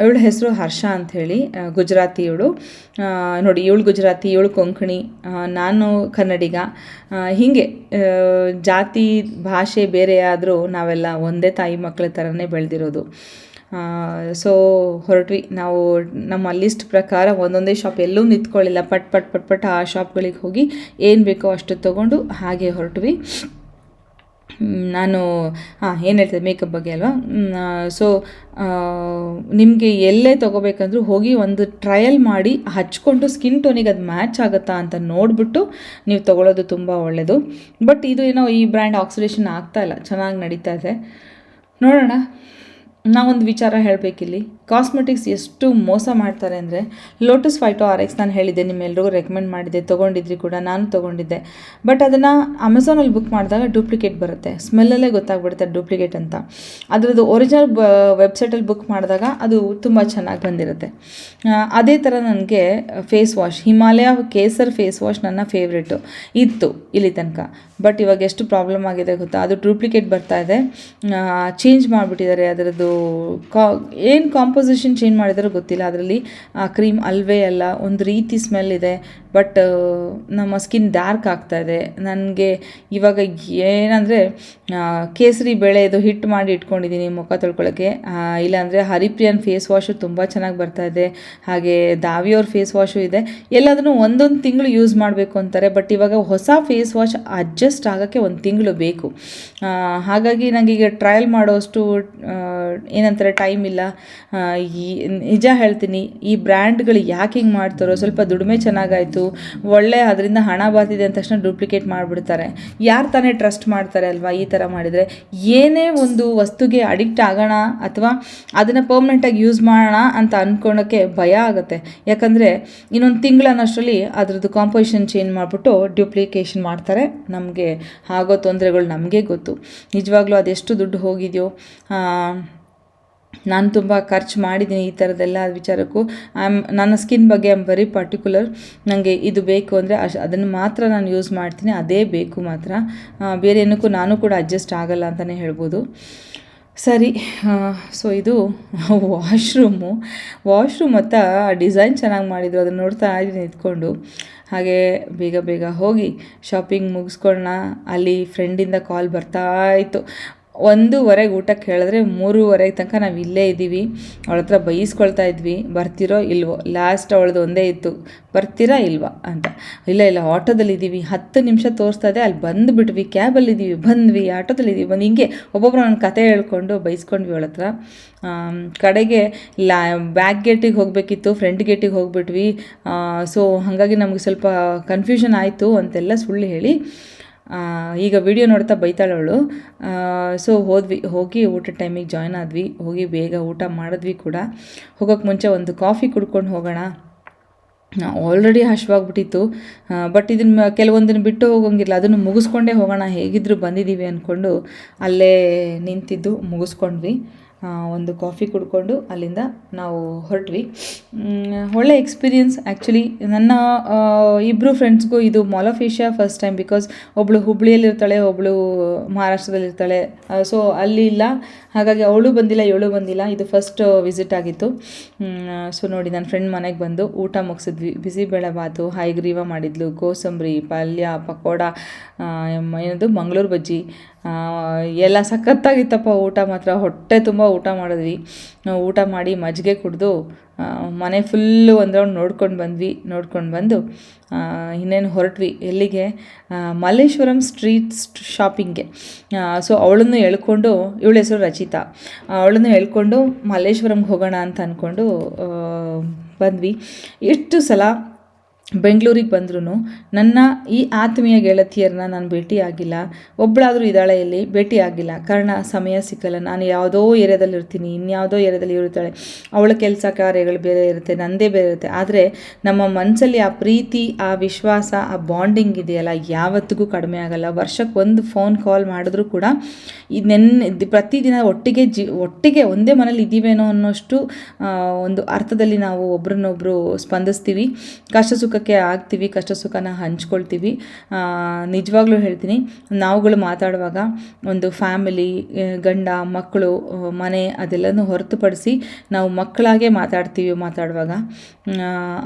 ಇವಳ ಹೆಸರು ಹರ್ಷ ಅಂಥೇಳಿ ಗುಜರಾತಿ ಇವಳು. ನೋಡಿ, ಇವಳು ಗುಜರಾತಿ, ಇವಳು ಕೊಂಕಣಿ ನಾನು ಕನ್ನಡಿಗ. ಹೀಗೆ ಜಾತಿ, ಭಾಷೆ ಬೇರೆ ಆದರೂ ನಾವೆಲ್ಲ ಒಂದೇ ತಾಯಿ ಮಕ್ಕಳ ಥರನೇ ಬೆಳೆದಿರೋದು. ಸೊ, ಹೊರಟ್ವಿ. ನಾವು ನಮ್ಮ ಲಿಸ್ಟ್ ಪ್ರಕಾರ ಒಂದೊಂದೇ ಶಾಪ್ ಎಲ್ಲೂ ನಿಂತ್ಕೊಳ್ಳಿಲ್ಲ. ಪಟ್ ಪಟ್ ಪಟ್ ಪಟ್ ಆ ಶಾಪ್ಗಳಿಗೆ ಹೋಗಿ ಏನು ಬೇಕೋ ಅಷ್ಟು ತೊಗೊಂಡು ಹಾಗೆ ಹೊರಟ್ವಿ. ನಾನು, ಹಾಂ, ಏನು ಹೇಳ್ತಿದ್ದೆ? ಮೇಕಪ್ ಬಗ್ಗೆ ಅಲ್ವಾ? ಸೊ ನಿಮಗೆ ಎಲ್ಲೇ ತೊಗೋಬೇಕಂದ್ರೂ ಹೋಗಿ ಒಂದು ಟ್ರಯಲ್ ಮಾಡಿ ಹಚ್ಕೊಂಡು ಸ್ಕಿನ್ ಟೋನಿಗೆ ಅದು ಮ್ಯಾಚ್ ಆಗುತ್ತಾ ಅಂತ ನೋಡಿಬಿಟ್ಟು ನೀವು ತೊಗೊಳೋದು ತುಂಬ ಒಳ್ಳೆಯದು ಬಟ್ ಇದು ಏನೋ ಈ ಬ್ರ್ಯಾಂಡ್ ಆಕ್ಸಿಡೇಷನ್ ಆಗ್ತಾ ಇಲ್ಲ. ಚೆನ್ನಾಗಿ ನಡೀತಾ ಇದೆ. ನೋಡೋಣ. ನಾವೊಂದು ವಿಚಾರ ಹೇಳಬೇಕಿಲ್ಲಿ. ಕಾಸ್ಮೆಟಿಕ್ಸ್ ಎಷ್ಟು ಮೋಸ ಮಾಡ್ತಾರೆ ಅಂದರೆ ಲೋಟಸ್ ಫೈಟೋ ಆರ್ ಎಕ್ಸ್ ನಾನು ಹೇಳಿದ್ದೆ ನಿಮ್ಮೆಲ್ಲರಿಗೂ ರೆಕಮೆಂಡ್ ಮಾಡಿದ್ದೆ, ತೊಗೊಂಡಿದ್ರಿ ಕೂಡ, ನಾನು ತೊಗೊಂಡಿದ್ದೆ. ಬಟ್ ಅದನ್ನು ಅಮೆಝಾನಲ್ಲಿ ಬುಕ್ ಮಾಡಿದಾಗ ಡೂಪ್ಲಿಕೇಟ್ ಬರುತ್ತೆ. ಸ್ಮೆಲ್ಲಲ್ಲೇ ಗೊತ್ತಾಗ್ಬಿಡುತ್ತೆ ಡೂಪ್ಲಿಕೇಟ್ ಅಂತ. ಅದರದ್ದು ಒರಿಜಿನಲ್ ಬ ವೆಬ್ಸೈಟಲ್ಲಿ ಬುಕ್ ಮಾಡಿದಾಗ ಅದು ತುಂಬ ಚೆನ್ನಾಗಿ ಬಂದಿರುತ್ತೆ. ಅದೇ ಥರ ನನಗೆ face wash Himalaya Kesar face wash ನನ್ನ ಫೇವ್ರೇಟು ಇತ್ತು ಇಲ್ಲಿ ತನಕ. ಬಟ್ ಇವಾಗ ಎಷ್ಟು ಪ್ರಾಬ್ಲಮ್ ಆಗಿದೆ ಗೊತ್ತಾ? ಅದು ಡೂಪ್ಲಿಕೇಟ್ ಬರ್ತಾ ಇದೆ. ಚೇಂಜ್ ಮಾಡಿಬಿಟ್ಟಿದ್ದಾರೆ ಅದರದ್ದು ಕಾ ಏನು ಕಾಂಪೋಸಿಷನ್ ಚೇಂಜ್ ಮಾಡಿದಾರೋ ಗೊತ್ತಿಲ್ಲ. ಅದರಲ್ಲಿ, ಆ ಕ್ರೀಮ್ ಅಲ್ವೇ ಅಲ್ಲ, ಒಂದು ರೀತಿ ಸ್ಮೆಲ್ ಇದೆ. ಬಟ್ ನಮ್ಮ ಸ್ಕಿನ್ ಡಾರ್ಕ್ ಆಗ್ತಾ ಇದೆ. ನನಗೆ ಇವಾಗ ಏನಂದರೆ ಕೇಸರಿ ಬೇಳೆದು ಹಿಟ್ಟು ಮಾಡಿ ಇಟ್ಕೊಂಡಿದ್ದೀನಿ ಮುಖ ತೊಳ್ಕೊಳ್ಳೋಕ್ಕೆ ಇಲ್ಲಾಂದರೆ ಹರಿಪ್ರಿಯನ್ ಫೇಸ್ ವಾಶು ತುಂಬ ಚೆನ್ನಾಗಿ ಬರ್ತಾ ಇದೆ. ಹಾಗೆ ದಾವಿಯವ್ರ ಫೇಸ್ ವಾಶು ಇದೆ. ಎಲ್ಲದನ್ನು ಒಂದೊಂದು ತಿಂಗಳು ಯೂಸ್ ಮಾಡಬೇಕು ಅಂತಾರೆ. ಬಟ್ ಇವಾಗ ಹೊಸ ಫೇಸ್ ವಾಶ್ ಅಡ್ಜಸ್ಟ್ ಆಗೋಕ್ಕೆ ಒಂದು ತಿಂಗಳು ಬೇಕು. ಹಾಗಾಗಿ ನನಗೀಗ ಟ್ರಯಲ್ ಮಾಡೋಷ್ಟು ಏನಂತಾರೆ ಟೈಮ್ ಇಲ್ಲ. ಈ, ನಿಜ ಹೇಳ್ತೀನಿ, ಈ ಬ್ರ್ಯಾಂಡ್ಗಳು ಯಾಕೆ ಹಿಂಗೆ ಮಾಡ್ತಾರೋ, ಸ್ವಲ್ಪ ದುಡಿಮೆ ಚೆನ್ನಾಗಾಯಿತು, ಒಳ್ಳೆ ಅದರಿಂದ ಹಣ ಬಾತಿದೆ ಅಂದ ತಕ್ಷಣ ಡೂಪ್ಲಿಕೇಟ್ ಮಾಡಿಬಿಡ್ತಾರೆ. ಯಾರು ತಾನೇ ಟ್ರಸ್ಟ್ ಮಾಡ್ತಾರೆ ಅಲ್ವಾ ಈ ಥರ ಮಾಡಿದರೆ? ಏನೇ ಒಂದು ವಸ್ತುಗೆ ಅಡಿಕ್ಟ್ ಆಗೋಣ ಅಥವಾ ಅದನ್ನು ಪರ್ಮನೆಂಟಾಗಿ ಯೂಸ್ ಮಾಡೋಣ ಅಂತ ಅಂದ್ಕೊಳ್ಳೋಕ್ಕೆ ಭಯ ಆಗುತ್ತೆ. ಯಾಕಂದರೆ ಇನ್ನೊಂದು ತಿಂಗಳನ್ನಷ್ಟರಲ್ಲಿ ಅದ್ರದ್ದು ಕಾಂಪೋಸಿಷನ್ ಚೇಂಜ್ ಮಾಡಿಬಿಟ್ಟು ಡ್ಯೂಪ್ಲಿಕೇಶನ್ ಮಾಡ್ತಾರೆ ನಮಗೆ. ಆಗೋ ತೊಂದರೆಗಳು ನಮಗೆ ಗೊತ್ತು. ನಿಜವಾಗ್ಲೂ ಅದೆಷ್ಟು ದುಡ್ಡು ಹೋಗಿದೆಯೋ ನಾನು ತುಂಬ ಖರ್ಚು ಮಾಡಿದ್ದೀನಿ ಈ ಥರದ್ದೆಲ್ಲ ವಿಚಾರಕ್ಕೂ. ಆಮ್ ನನ್ನ ಸ್ಕಿನ್ ಬಗ್ಗೆ ಆಮ್ ವೆರಿ ಪರ್ಟಿಕ್ಯುಲರ್ ನನಗೆ ಇದು ಬೇಕು ಅಂದರೆ ಅಶ್ ಅದನ್ನು ಮಾತ್ರ ನಾನು ಯೂಸ್ ಮಾಡ್ತೀನಿ, ಅದೇ ಬೇಕು ಮಾತ್ರ. ಬೇರೆ ಏನಕ್ಕೂ ನಾನು ಕೂಡ ಅಡ್ಜಸ್ಟ್ ಆಗಲ್ಲ ಅಂತಲೇ ಹೇಳ್ಬೋದು. ಸರಿ ಸೊ ಇದು ವಾಶ್ರೂಮು ವಾಶ್ರೂಮ್ ಮತ್ತು ಡಿಸೈನ್ ಚೆನ್ನಾಗಿ ಮಾಡಿದ್ರು, ಅದನ್ನು ನೋಡ್ತಾ ಇದ್ದೀನಿ ನಿಂತ್ಕೊಂಡು. ಹಾಗೆ ಬೇಗ ಬೇಗ ಹೋಗಿ ಶಾಪಿಂಗ್ ಮುಗಿಸ್ಕೊಳ್ಳೋಣ ಅಲ್ಲಿ ಫ್ರೆಂಡಿಂದ ಕಾಲ್ ಬರ್ತಾ ಇತ್ತು. ಒಂದೂವರೆಗೆ ಊಟಕ್ಕೆ ಹೇಳಿದ್ರೆ ಮೂರುವರೆಗೆ ತನಕ ನಾವು ಇಲ್ಲೇ ಇದ್ದೀವಿ. ಅವಳ ಹತ್ರ ಬೈಸ್ಕೊಳ್ತಾ ಇದ್ವಿ. ಬರ್ತಿರೋ ಇಲ್ವೋ? ಲಾಸ್ಟ್ ಅವಳದು ಒಂದೇ ಇತ್ತು. ಬರ್ತೀರಾ ಇಲ್ವಾ ಅಂತ. ಇಲ್ಲ ಇಲ್ಲ, ಆಟೋದಲ್ಲಿ ಇದ್ದೀವಿ. ಹತ್ತು ನಿಮಿಷ ತೋರಿಸ್ತಾ ಇದೆ. ಅಲ್ಲಿ ಬಂದುಬಿಟ್ವಿ. ಕ್ಯಾಬಲ್ಲಿ ಇದ್ದೀವಿ. ಬಂದ್ವಿ. ಆಟೋದಲ್ಲಿ ಇದ್ದೀವಿ. ಬಂದು ಹಿಂಗೆ ಒಬ್ಬೊಬ್ರು ನನ್ನ ಕತೆ ಹೇಳ್ಕೊಂಡು ಬೈಸ್ಕೊಂಡ್ವಿ ಅವಳ ಹತ್ರ. ಕಡೆಗೆ ಲಾ ಬ್ಯಾಕ್ ಗೇಟಿಗೆ ಹೋಗಬೇಕಿತ್ತು. ಫ್ರಂಟ್ ಗೇಟಿಗೆ ಹೋಗ್ಬಿಟ್ವಿ. ಸೊ ಹಾಗಾಗಿ ನಮಗೆ ಸ್ವಲ್ಪ ಕನ್ಫ್ಯೂಷನ್ ಆಯಿತು ಅಂತೆಲ್ಲ ಸುಳ್ಳು ಹೇಳಿ. ಈಗ ವಿಡಿಯೋ ನೋಡ್ತಾ ಬೈತಾಳವಳು. ಸೊ ಹೋದ್ವಿ, ಹೋಗಿ ಊಟ ಟೈಮಿಗೆ ಜಾಯ್ನ್ ಆದ್ವಿ. ಹೋಗಿ ಬೇಗ ಊಟ ಮಾಡಿದ್ವಿ ಕೂಡ. ಹೋಗೋಕ್ಕೆ ಮುಂಚೆ ಒಂದು ಕಾಫಿ ಕುಡ್ಕೊಂಡು ಹೋಗೋಣ. ಆಲ್ರೆಡಿ ಹಶ್ವಾಗ್ಬಿಟ್ಟಿತ್ತು ಬಟ್ ಇದನ್ನ ಕೆಲವೊಂದನ್ನು ಬಿಟ್ಟು ಹೋಗೋಂಗಿಲ್ಲ. ಅದನ್ನು ಮುಗಿಸ್ಕೊಂಡೇ ಹೋಗೋಣ. ಹೇಗಿದ್ರು ಬಂದಿದ್ದೀವಿ ಅಂದ್ಕೊಂಡು ಅಲ್ಲೇ ನಿಂತಿದ್ದು, ಮುಗಿಸ್ಕೊಂಡ್ವಿ. ಒಂದು ಕಾಫಿ ಕುಡ್ಕೊಂಡು ಅಲ್ಲಿಂದ ನಾವು ಹೊರಟ್ವಿ. ಒಳ್ಳೆ ಎಕ್ಸ್ಪೀರಿಯನ್ಸ್ ಆ್ಯಕ್ಚುಲಿ ನನ್ನ ಇಬ್ಬರು ಫ್ರೆಂಡ್ಸ್ಗೂ ಇದು mall of Asia first time because ಒಬ್ಬಳು ಹುಬ್ಳಿಯಲ್ಲಿರ್ತಾಳೆ ಒಬ್ಬಳು ಮಹಾರಾಷ್ಟ್ರದಲ್ಲಿರ್ತಾಳೆ ಸೊ ಅಲ್ಲಿ ಇಲ್ಲ. ಹಾಗಾಗಿ ಅವಳು ಬಂದಿಲ್ಲ, ಇವಳು ಬಂದಿಲ್ಲ. ಇದು ಫಸ್ಟ್ ವಿಸಿಟ್ ಆಗಿತ್ತು. ಸೊ ನೋಡಿ ನನ್ನ ಫ್ರೆಂಡ್ ಮನೆಗೆ ಬಂದು ಊಟ ಮುಗಿಸಿದ್ವಿ. ಬಿಸಿಬೇಳೆ ಬಾತು ಹೈಗ್ರೀವ ಮಾಡಿದ್ಲು ಕೋಸಂಬರಿ ಪಲ್ಯ, ಪಕೋಡ ಏನದು, ಮಂಗಳೂರು ಬಜ್ಜಿ. ಎಲ್ಲ ಸಖತ್ತಾಗಿತ್ತಪ್ಪ ಊಟ ಮಾತ್ರ. ಹೊಟ್ಟೆ ತುಂಬ ಊಟ ಮಾಡಿದ್ವಿ. ಊಟ ಮಾಡಿ ಮಜ್ಜಿಗೆ ಕುಡಿದು ಮನೆ ಫುಲ್ಲು ಒಂದು ರೌಂಡ್ ನೋಡ್ಕೊಂಡು ಬಂದ್ವಿ. ನೋಡ್ಕೊಂಡು ಬಂದು ಇನ್ನೇನು ಹೊರಟ್ವಿ. ಎಲ್ಲಿಗೆ? ಮಲ್ಲೇಶ್ವರಂ ಸ್ಟ್ರೀಟ್ ಶಾಪಿಂಗ್ಗೆ ಸೊ ಅವಳನ್ನು ಎಳ್ಕೊಂಡು, ಇವಳ ಹೆಸರು ರಚಿತಾ. ಅವಳನ್ನು ಎಳ್ಕೊಂಡು ಮಲ್ಲೇಶ್ವರಂಗೆ ಹೋಗೋಣ ಅಂತ ಅಂದ್ಕೊಂಡು ಬಂದ್ವಿ. ಎಷ್ಟು ಸಲ ಬೆಂಗಳೂರಿಗೆ ಬಂದ್ರೂ ನನ್ನ ಈ ಆತ್ಮೀಯ ಗೆಳತಿಯರನ್ನ ನಾನು ಭೇಟಿ ಆಗಿಲ್ಲ. ಒಬ್ಬಳಾದರೂ ಇದ್ದಾಳೆ ಇಲ್ಲಿ, ಭೇಟಿ ಆಗಿಲ್ಲ. ಕಾರಣ, ಸಮಯ ಸಿಕ್ಕಲ್ಲ. ನಾನು ಯಾವುದೋ ಏರಿಯಾದಲ್ಲಿ ಇರ್ತೀನಿ, ಇನ್ಯಾವುದೋ ಏರಿಯಾದಲ್ಲಿ ಇರ್ತಾಳೆ ಅವಳ ಕೆಲಸ, ಕಾರ್ಯಗಳು ಬೇರೆ ಇರುತ್ತೆ ನನ್ನದೇ ಬೇರೆ ಇರುತ್ತೆ. ಆದರೆ ನಮ್ಮ ಮನಸ್ಸಲ್ಲಿ ಆ ಪ್ರೀತಿ, ಆ ವಿಶ್ವಾಸ, ಆ ಬಾಂಡಿಂಗ್ ಇದೆಯಲ್ಲ, ಯಾವತ್ತಿಗೂ ಕಡಿಮೆ ಆಗಲ್ಲ. ವರ್ಷಕ್ಕೆ ಒಂದು ಫೋನ್ ಕಾಲ್ ಮಾಡಿದ್ರೂ ಕೂಡ ಇದು ನೆನ್ನೆ ಪ್ರತಿದಿನ ಒಟ್ಟಿಗೆ ಜಿ, ಒಟ್ಟಿಗೆ ಒಂದೇ ಮನೇಲಿ ಇದ್ದೀವೇನೋ ಅನ್ನೋಷ್ಟು ಒಂದು ಅರ್ಥದಲ್ಲಿ ನಾವು ಒಬ್ರನ್ನೊಬ್ರು ಸ್ಪಂದಿಸ್ತೀವಿ. ಕಷ್ಟ ಸುಖಕ್ಕೆ ಆಗ್ತೀವಿ, ಕಷ್ಟ ಸುಖನ ಹಂಚ್ಕೊಳ್ತೀವಿ. ನಿಜವಾಗ್ಲೂ ಹೇಳ್ತೀನಿ, ನಾವುಗಳು ಮಾತಾಡುವಾಗ ಒಂದು ಫ್ಯಾಮಿಲಿ ಗಂಡ, ಮಕ್ಕಳು ಮನೆ ಅದೆಲ್ಲನೂ ಹೊರತುಪಡಿಸಿ ನಾವು ಮಕ್ಕಳಾಗೆ ಮಾತಾಡ್ತೀವಿ ಮಾತಾಡುವಾಗ.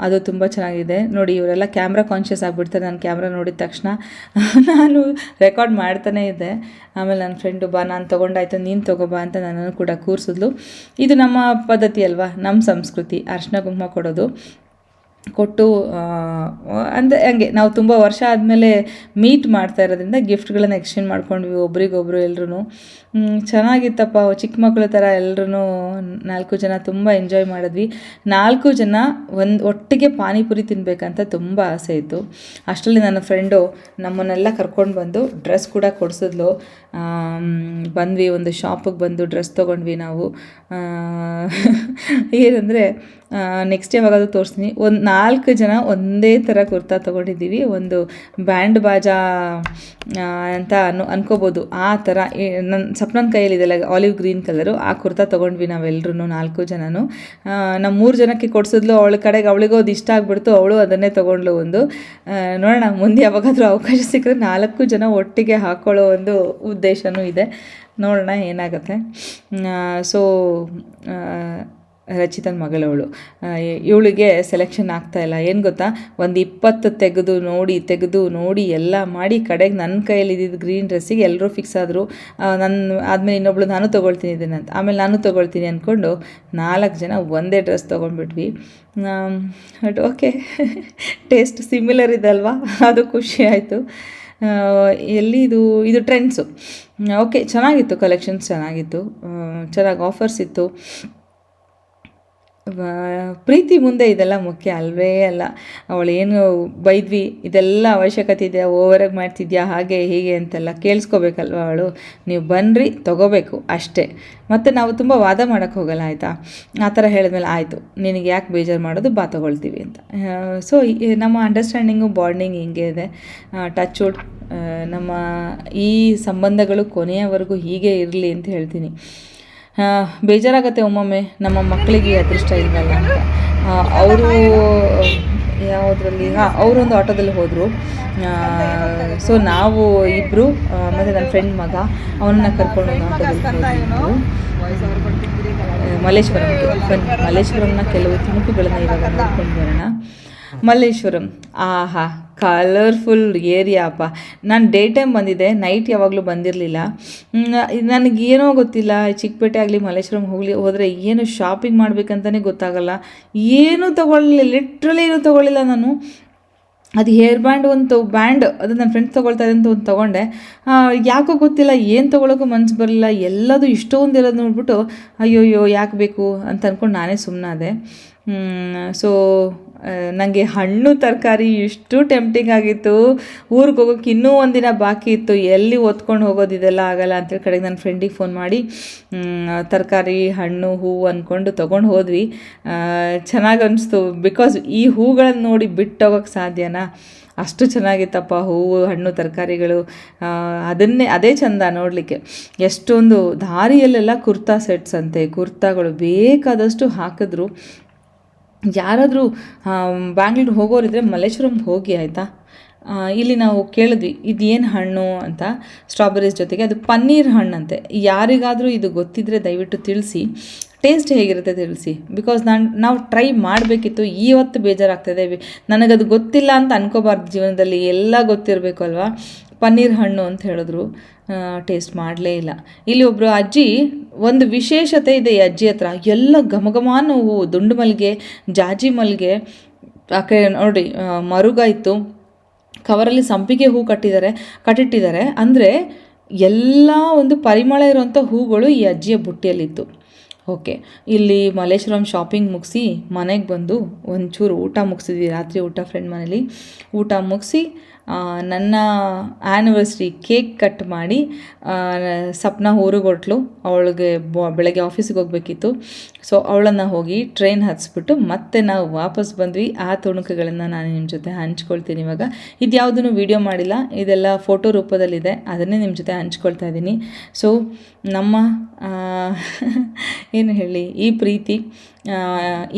ಅದು ತುಂಬ ಚೆನ್ನಾಗಿದೆ. ನೋಡಿ, ಇವರೆಲ್ಲ ಕ್ಯಾಮ್ರಾ ಕಾನ್ಷಿಯಸ್ ಆಗಿಬಿಡ್ತಾರೆ, ನಾನು ಕ್ಯಾಮ್ರಾ ನೋಡಿದ ತಕ್ಷಣ. ನಾನು ರೆಕಾರ್ಡ್ ಮಾಡ್ತಾನೆ ಇದ್ದೆ. ಆಮೇಲೆ ನನ್ನ ಫ್ರೆಂಡು ಬಾ, ನಾನು ತೊಗೊಂಡಾಯ್ತು, ನೀನು ತೊಗೊಬಾ ಅಂತ ನನ್ನನ್ನು ಕೂಡ ಕೂರಿಸಿದ್ಲು. ಇದು ನಮ್ಮ ಪದ್ಧತಿ ಅಲ್ವಾ? ನಮ್ಮ ಸಂಸ್ಕೃತಿ. ಅರ್ಶಿನ ಕುಂಕುಮ ಕೊಡೋದು. ಕೊಟ್ಟು ಅಂದರೆ ಹಂಗೆ ನಾವು ತುಂಬ ವರ್ಷ ಆದಮೇಲೆ ಮೀಟ್ ಮಾಡ್ತಾ ಇರೋದ್ರಿಂದ ಗಿಫ್ಟ್ಗಳನ್ನು ಎಕ್ಸ್ಚೇಂಜ್ ಮಾಡ್ಕೊಂಡ್ವಿ ಒಬ್ರಿಗೊಬ್ರು ಎಲ್ಲರೂ ಚೆನ್ನಾಗಿತ್ತಪ್ಪ, ಚಿಕ್ಕ ಮಕ್ಕಳ ಥರ ಎಲ್ಲರೂ ನಾಲ್ಕು ಜನ ತುಂಬ ಎಂಜಾಯ್ ಮಾಡಿದ್ವಿ. ನಾಲ್ಕು ಜನ ಒಂದು ಒಟ್ಟಿಗೆ ಪಾನಿಪುರಿ ತಿನ್ನಬೇಕಂತ ತುಂಬ ಆಸೆ ಇತ್ತು. ಅಷ್ಟರಲ್ಲಿ ನನ್ನ ಫ್ರೆಂಡು ನಮ್ಮನ್ನೆಲ್ಲ ಕರ್ಕೊಂಡು ಬಂದು ಡ್ರೆಸ್ ಕೂಡ ಕೊಡಿಸಿದ್ಲು. ಬಂದ್ವಿ, ಒಂದು ಶಾಪಿಗೆ ಬಂದು ಡ್ರೆಸ್ ತೊಗೊಂಡ್ವಿ ನಾವು. ಏನಂದರೆ ನೆಕ್ಸ್ಟ್ ಯಾವಾಗಾದ್ರೂ ತೋರಿಸ್ತೀನಿ. ಒಂದು ನಾಲ್ಕು ಜನ ಒಂದೇ ಥರ ಕುರ್ತಾ ತೊಗೊಂಡಿದ್ದೀವಿ. ಒಂದು ಬ್ಯಾಂಡ್ ಬಾಜಾ ಅಂತ ಅನ್ನು ಅನ್ಕೋಬೋದು. ಆ ಥರ ನನ್ನ ಸಪ್ನನ ಕೈಯಲ್ಲಿದೆಲ್ಲ ಆಲಿವ್ ಗ್ರೀನ್ ಕಲರು ಆ ಕುರ್ತಾ ತೊಗೊಂಡ್ವಿ ನಾವೆಲ್ಲರೂ ನಾಲ್ಕು ಜನನು. ನಮ್ಮ ಮೂರು ಜನಕ್ಕೆ ಕೊಡಿಸಿದ್ಲು. ಅವಳ ಕಡೆಗೆ ಅವಳಿಗೂ ಅದು ಇಷ್ಟ ಆಗಿಬಿಡ್ತು. ಅವಳು ಅದನ್ನೇ ತೊಗೊಂಡ್ಲು ಒಂದು. ನೋಡೋಣ. ಮುಂದೆ ಯಾವಾಗಾದರೂ ಅವಕಾಶ ಸಿಕ್ಕರೆ ನಾಲ್ಕು ಜನ ಒಟ್ಟಿಗೆ ಹಾಕೊಳ್ಳೋ ಒಂದು ಉದ್ದೇಶನೂ ಇದೆ. ನೋಡೋಣ ಏನಾಗುತ್ತೆ. ಸೊ ರಚಿತನ ಮಗಳವಳು. ಇವಳಿಗೆ ಸೆಲೆಕ್ಷನ್ ಆಗ್ತಾಯಿಲ್ಲ ಏನು ಗೊತ್ತಾ? ಒಂದು ಇಪ್ಪತ್ತು ತೆಗೆದು ನೋಡಿ ತೆಗೆದು ನೋಡಿ ಎಲ್ಲ ಮಾಡಿ ಕಡೆಗೆ ನನ್ನ ಕೈಯಲ್ಲಿ ಇದ್ದಿದ್ದು ಗ್ರೀನ್ ಡ್ರೆಸ್ಸಿಗೆ ಎಲ್ಲರೂ ಫಿಕ್ಸ್ ಆದರು. ನನ್ನ ಆದಮೇಲೆ ಇನ್ನೊಬ್ಳು ನಾನು ತೊಗೊಳ್ತೀನಿ ಇದನ್ನು ಅಂತ. ಆಮೇಲೆ ನಾನು ತೊಗೊಳ್ತೀನಿ ಅಂದ್ಕೊಂಡು ನಾಲ್ಕು ಜನ ಒಂದೇ ಡ್ರೆಸ್ ತೊಗೊಂಡ್ಬಿಟ್ವಿ. ಬಟ್ ಓಕೆ ಟೇಸ್ಟ್ ಸಿಮಿಲರ್ ಇದೆ ಅಲ್ವಾ ಅದು ಖುಷಿ ಆಯಿತು. ಎಲ್ಲಿ ಇದು ಇದು ಟ್ರೆಂಡ್ಸು ಓಕೆ ಚೆನ್ನಾಗಿತ್ತು ಕಲೆಕ್ಷನ್ಸ್ ಚೆನ್ನಾಗಿತ್ತು. ಚೆನ್ನಾಗಿ ಆಫರ್ಸ್ ಇತ್ತು. ಪ್ರೀತಿ ಮುಂದೆ ಇದೆಲ್ಲ ಮುಖ್ಯ ಅಲ್ವೇ ಅಲ್ಲ. ಅವಳೇನು ಬೈದ್ವಿ, ಇದೆಲ್ಲ ಅವಶ್ಯಕತೆ ಇದೆ ಓವರಾಗಿ ಮಾಡ್ತಿದ್ಯಾ, ಹಾಗೆ, ಹೀಗೆ ಅಂತೆಲ್ಲ ಕೇಳಿಸ್ಕೋಬೇಕಲ್ವ ಅವಳು? ನೀವು ಬನ್ನಿರಿ ತಗೋಬೇಕು ಅಷ್ಟೇ. ಮತ್ತು ನಾವು ತುಂಬ ವಾದ ಮಾಡೋಕ್ಕೆ ಹೋಗಲ್ಲ, ಆಯಿತಾ? ಆ ಥರ ಹೇಳಿದ್ಮೇಲೆ ಆಯಿತು. ನಿನಗೆ ಯಾಕೆ ಬೇಜಾರು ಮಾಡೋದು? ಬಾ, ತಗೊಳ್ತೀವಿ ಅಂತ. ಸೊ ನಮ್ಮ ಅಂಡರ್ಸ್ಟ್ಯಾಂಡಿಂಗು ಬಾಂಡಿಂಗ್ ಹಿಂಗೆ ಇದೆ. ಟಚ್ ವುಡ್ ನಮ್ಮ ಈ ಸಂಬಂಧಗಳು ಕೊನೆಯವರೆಗೂ ಹೀಗೆ ಇರಲಿ ಅಂತ ಹೇಳ್ತೀನಿ. ಬೇಜಾರಾಗತ್ತೆ ಒಮ್ಮೊಮ್ಮೆ ನಮ್ಮ ಮಕ್ಕಳಿಗೆ ಅದೃಷ್ಟ ಇಲ್ಲಲ್ಲ ಅಂತ. ಅವರು, ಯಾವುದರಲ್ಲಿ, ಹಾಂ, ಅವರೊಂದು ಆಟೋದಲ್ಲಿ ಹೋದರು. ಸೊ ನಾವು ಇಬ್ಬರು ಮತ್ತು ನನ್ನ ಫ್ರೆಂಡ್ ಮಗ, ಅವನನ್ನ ಕರ್ಕೊಂಡು ಆಟೋದಲ್ಲಿ ಹೋಗಿದ್ದು ಮಲ್ಲೇಶ್ವರಂಗೆ. ಮಲ್ಲೇಶ್ವರಂನ ಕೆಲವು ತುಣುಕುಗಳನ್ನು ಇವಾಗ ನೋಡ್ಕೊಂಡು ಬರೋಣ. ಮಲ್ಲೇಶ್ವರಂ. ಆಹಾ ಕಲರ್ಫುಲ್ ಏರಿಯಾ ಅಪ್ಪ. ನಾನು ಡೇ ಟೈಮ್ ಬಂದಿದ್ದೆ ನೈಟ್ ಯಾವಾಗಲೂ ಬಂದಿರಲಿಲ್ಲ. ನನಗೇನೋ ಗೊತ್ತಿಲ್ಲ, ಚಿಕ್ಕಪೇಟೆ ಆಗಲಿ, ಮಲ್ಲೇಶ್ವರಂ ಹೋಗಲಿ, ಹೋದರೆ ಏನು ಶಾಪಿಂಗ್ ಮಾಡಬೇಕಂತಲೇ ಗೊತ್ತಾಗಲ್ಲ. ಏನೂ ತೊಗೊಳ್ಳಿಲ್ಲ ಲಿಟ್ರಲಿ ಏನೂ ತೊಗೊಳ್ಳಿಲ್ಲ ನಾನು. ಅದು ಹೇರ್ ಬ್ಯಾಂಡ್ ಒಂದು ಬ್ಯಾಂಡ್ ಅದು ನನ್ನ ಫ್ರೆಂಡ್ಸ್ ತೊಗೊಳ್ತಾ ಅಂತ ಒಂದು ತೊಗೊಂಡೆ. ಯಾಕೋ ಗೊತ್ತಿಲ್ಲ, ಏನು ತೊಗೊಳಕ್ಕೂ ಮನ್ಸು ಬರಲಿಲ್ಲ. ಎಲ್ಲದು ಇಷ್ಟೊಂದು ಇರೋದು ನೋಡ್ಬಿಟ್ಟು, ಅಯ್ಯೋಯ್ಯೋ, ಯಾಕೆ ಬೇಕು? ಅಂತ ಅಂದ್ಕೊಂಡು ನಾನೇ ಸುಮ್ಮನಾದೆ ಸೊ ನನಗೆ ಹಣ್ಣು ತರಕಾರಿ ಇಷ್ಟು ಟೆಂಪ್ಟಿಂಗ್ ಆಗಿತ್ತು. ಊರಿಗೆ ಹೋಗೋಕೆ ಇನ್ನೂ ಒಂದಿನ ಬಾಕಿ ಇತ್ತು. ಎಲ್ಲಿ ಒತ್ಕೊಂಡು ಹೋಗೋದು ಇದೆಲ್ಲ ಆಗಲ್ಲ ಅಂತೇಳಿ ಕಡೆಗೆ ನನ್ನ ಫ್ರೆಂಡಿಗೆ ಫೋನ್ ಮಾಡಿ ತರಕಾರಿ, ಹಣ್ಣು ಹೂವು ಅಂದ್ಕೊಂಡು ತೊಗೊಂಡು ಹೋದ್ವಿ. ಚೆನ್ನಾಗಿ ಅನಿಸ್ತು. ಬಿಕಾಸ್ ಈ ಹೂಗಳನ್ನು ನೋಡಿ ಬಿಟ್ಟೋಗೋಕ್ಕೆ ಸಾಧ್ಯನಾ? ಅಷ್ಟು ಚೆನ್ನಾಗಿತ್ತಪ್ಪ ಹೂವು ಹಣ್ಣು, ತರಕಾರಿಗಳು. ಅದನ್ನೇ, ಅದೇ ಚೆಂದ ನೋಡಲಿಕ್ಕೆ. ಎಷ್ಟೊಂದು ದಾರಿಯಲ್ಲೆಲ್ಲ ಕುರ್ತಾ ಸೆಟ್ಸ್ ಅಂತೆ, ಕುರ್ತಾಗಳು ಬೇಕಾದಷ್ಟು ಹಾಕಿದ್ರು. ಯಾರಾದರೂ ಬ್ಯಾಂಗ್ಳೂರ್ ಹೋಗೋರಿದ್ರೆ ಮಲ್ಲೇಶ್ವರಂ ಹೋಗಿ ಆಯಿತಾ? ಇಲ್ಲಿ ನಾವು ಕೇಳಿದ್ವಿ ಇದು ಏನು ಹಣ್ಣು ಅಂತ ಸ್ಟ್ರಾಬೆರೀಸ್ ಜೊತೆಗೆ ಅದು ಪನ್ನೀರ್ ಹಣ್ಣಂತೆ. ಯಾರಿಗಾದರೂ ಇದು ಗೊತ್ತಿದ್ದರೆ ದಯವಿಟ್ಟು ತಿಳಿಸಿ. ಟೇಸ್ಟ್ ಹೇಗಿರುತ್ತೆ ತಿಳಿಸಿ. ಬಿಕಾಸ್ ನಾನು, ನಾವು ಟ್ರೈ ಮಾಡಬೇಕಿತ್ತು ಇವತ್ತು ಬೇಜಾರಾಗ್ತದೆ ನನಗದು ಗೊತ್ತಿಲ್ಲ ಅಂತ ಅನ್ಕೋಬಾರ್ದು ಜೀವನದಲ್ಲಿ, ಎಲ್ಲ ಗೊತ್ತಿರಬೇಕು ಅಲ್ವಾ? ಪನ್ನೀರ್ ಹಣ್ಣು ಅಂತ ಹೇಳಿದ್ರು. ಟೇಸ್ಟ್ ಮಾಡಲೇ ಇಲ್ಲ. ಇಲ್ಲಿ ಒಬ್ಬರು ಅಜ್ಜಿ, ಒಂದು ವಿಶೇಷತೆ ಇದೆ ಈ ಅಜ್ಜಿ ಹತ್ರ. ಎಲ್ಲ ಘಮಘಮಾನ ಹೂವು ದುಂಡು ಮಲ್ಲಿಗೆ ಜಾಜಿ ಮಲ್ಲಿಗೆ ಆಕೆ ನೋಡಿ ಮರುಗಾಯಿತು ಕವರಲ್ಲಿ ಸಂಪಿಗೆ ಹೂ ಕಟ್ಟಿದ್ದಾರೆ, ಕಟ್ಟಿಟ್ಟಿದ್ದಾರೆ. ಅಂದರೆ ಎಲ್ಲ ಒಂದು ಪರಿಮಳ ಇರುವಂಥ ಹೂಗಳು ಈ ಅಜ್ಜಿಯ ಬುಟ್ಟಿಯಲ್ಲಿತ್ತು. ಓಕೆ. ಇಲ್ಲಿ ಮಲ್ಲೇಶ್ವರಂ ಶಾಪಿಂಗ್ ಮುಗಿಸಿ ಮನೆಗೆ ಬಂದು ಒಂಚೂರು ಊಟ ಮುಗಿಸಿದ್ವಿ. ರಾತ್ರಿ ಊಟ ಫ್ರೆಂಡ್ ಮನೇಲಿ. ಊಟ ಮುಗಿಸಿ ನನ್ನ ಆ್ಯನಿವರ್ಸ್ರಿ ಕೇಕ್ ಕಟ್ ಮಾಡಿ ಸಪ್ನ ಊರಿಗೆ ಹೊಟ್ಲು ಅವಳಿಗೆ ಬ, ಬೆಳಗ್ಗೆ ಆಫೀಸಿಗೆ ಹೋಗಬೇಕಿತ್ತು. ಸೊ ಅವಳನ್ನು ಹೋಗಿ ಟ್ರೈನ್ ಹತ್ಸ್ಬಿಟ್ಟು ಮತ್ತೆ ನಾವು ವಾಪಸ್ ಬಂದ್ವಿ. ಆ ತುಣುಕುಗಳನ್ನು ನಾನು ನಿಮ್ಮ ಜೊತೆ ಹಂಚ್ಕೊಳ್ತೀನಿ ಇವಾಗ. ಇದು ವೀಡಿಯೋ ಮಾಡಿಲ್ಲ. ಇದೆಲ್ಲ ಫೋಟೋ ರೂಪದಲ್ಲಿದೆ. ಅದನ್ನೇ ನಿಮ್ಮ ಜೊತೆ ಹಂಚ್ಕೊಳ್ತಾ ಇದ್ದೀನಿ ಸೊ ನಮ್ಮ ಏನು ಹೇಳಿ, ಈ ಪ್ರೀತಿ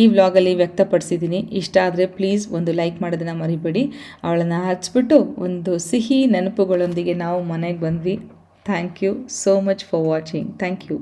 ಈ ವ್ಲಾಗಲ್ಲಿ ವ್ಯಕ್ತಪಡಿಸಿದ್ದೀನಿ. ಇಷ್ಟ ಆದರೆ ಪ್ಲೀಸ್ ಒಂದು ಲೈಕ್ ಮಾಡೋದನ್ನು ಮರಿಬೇಡಿ. ಅವಳನ್ನು ಹಚ್ಚಿಬಿಟ್ಟು ಒಂದು ಸಿಹಿ ನೆನಪುಗಳೊಂದಿಗೆ ನಾವು ಮನೆಗೆ ಬಂದ್ವಿ. Thank you so much for watching thank you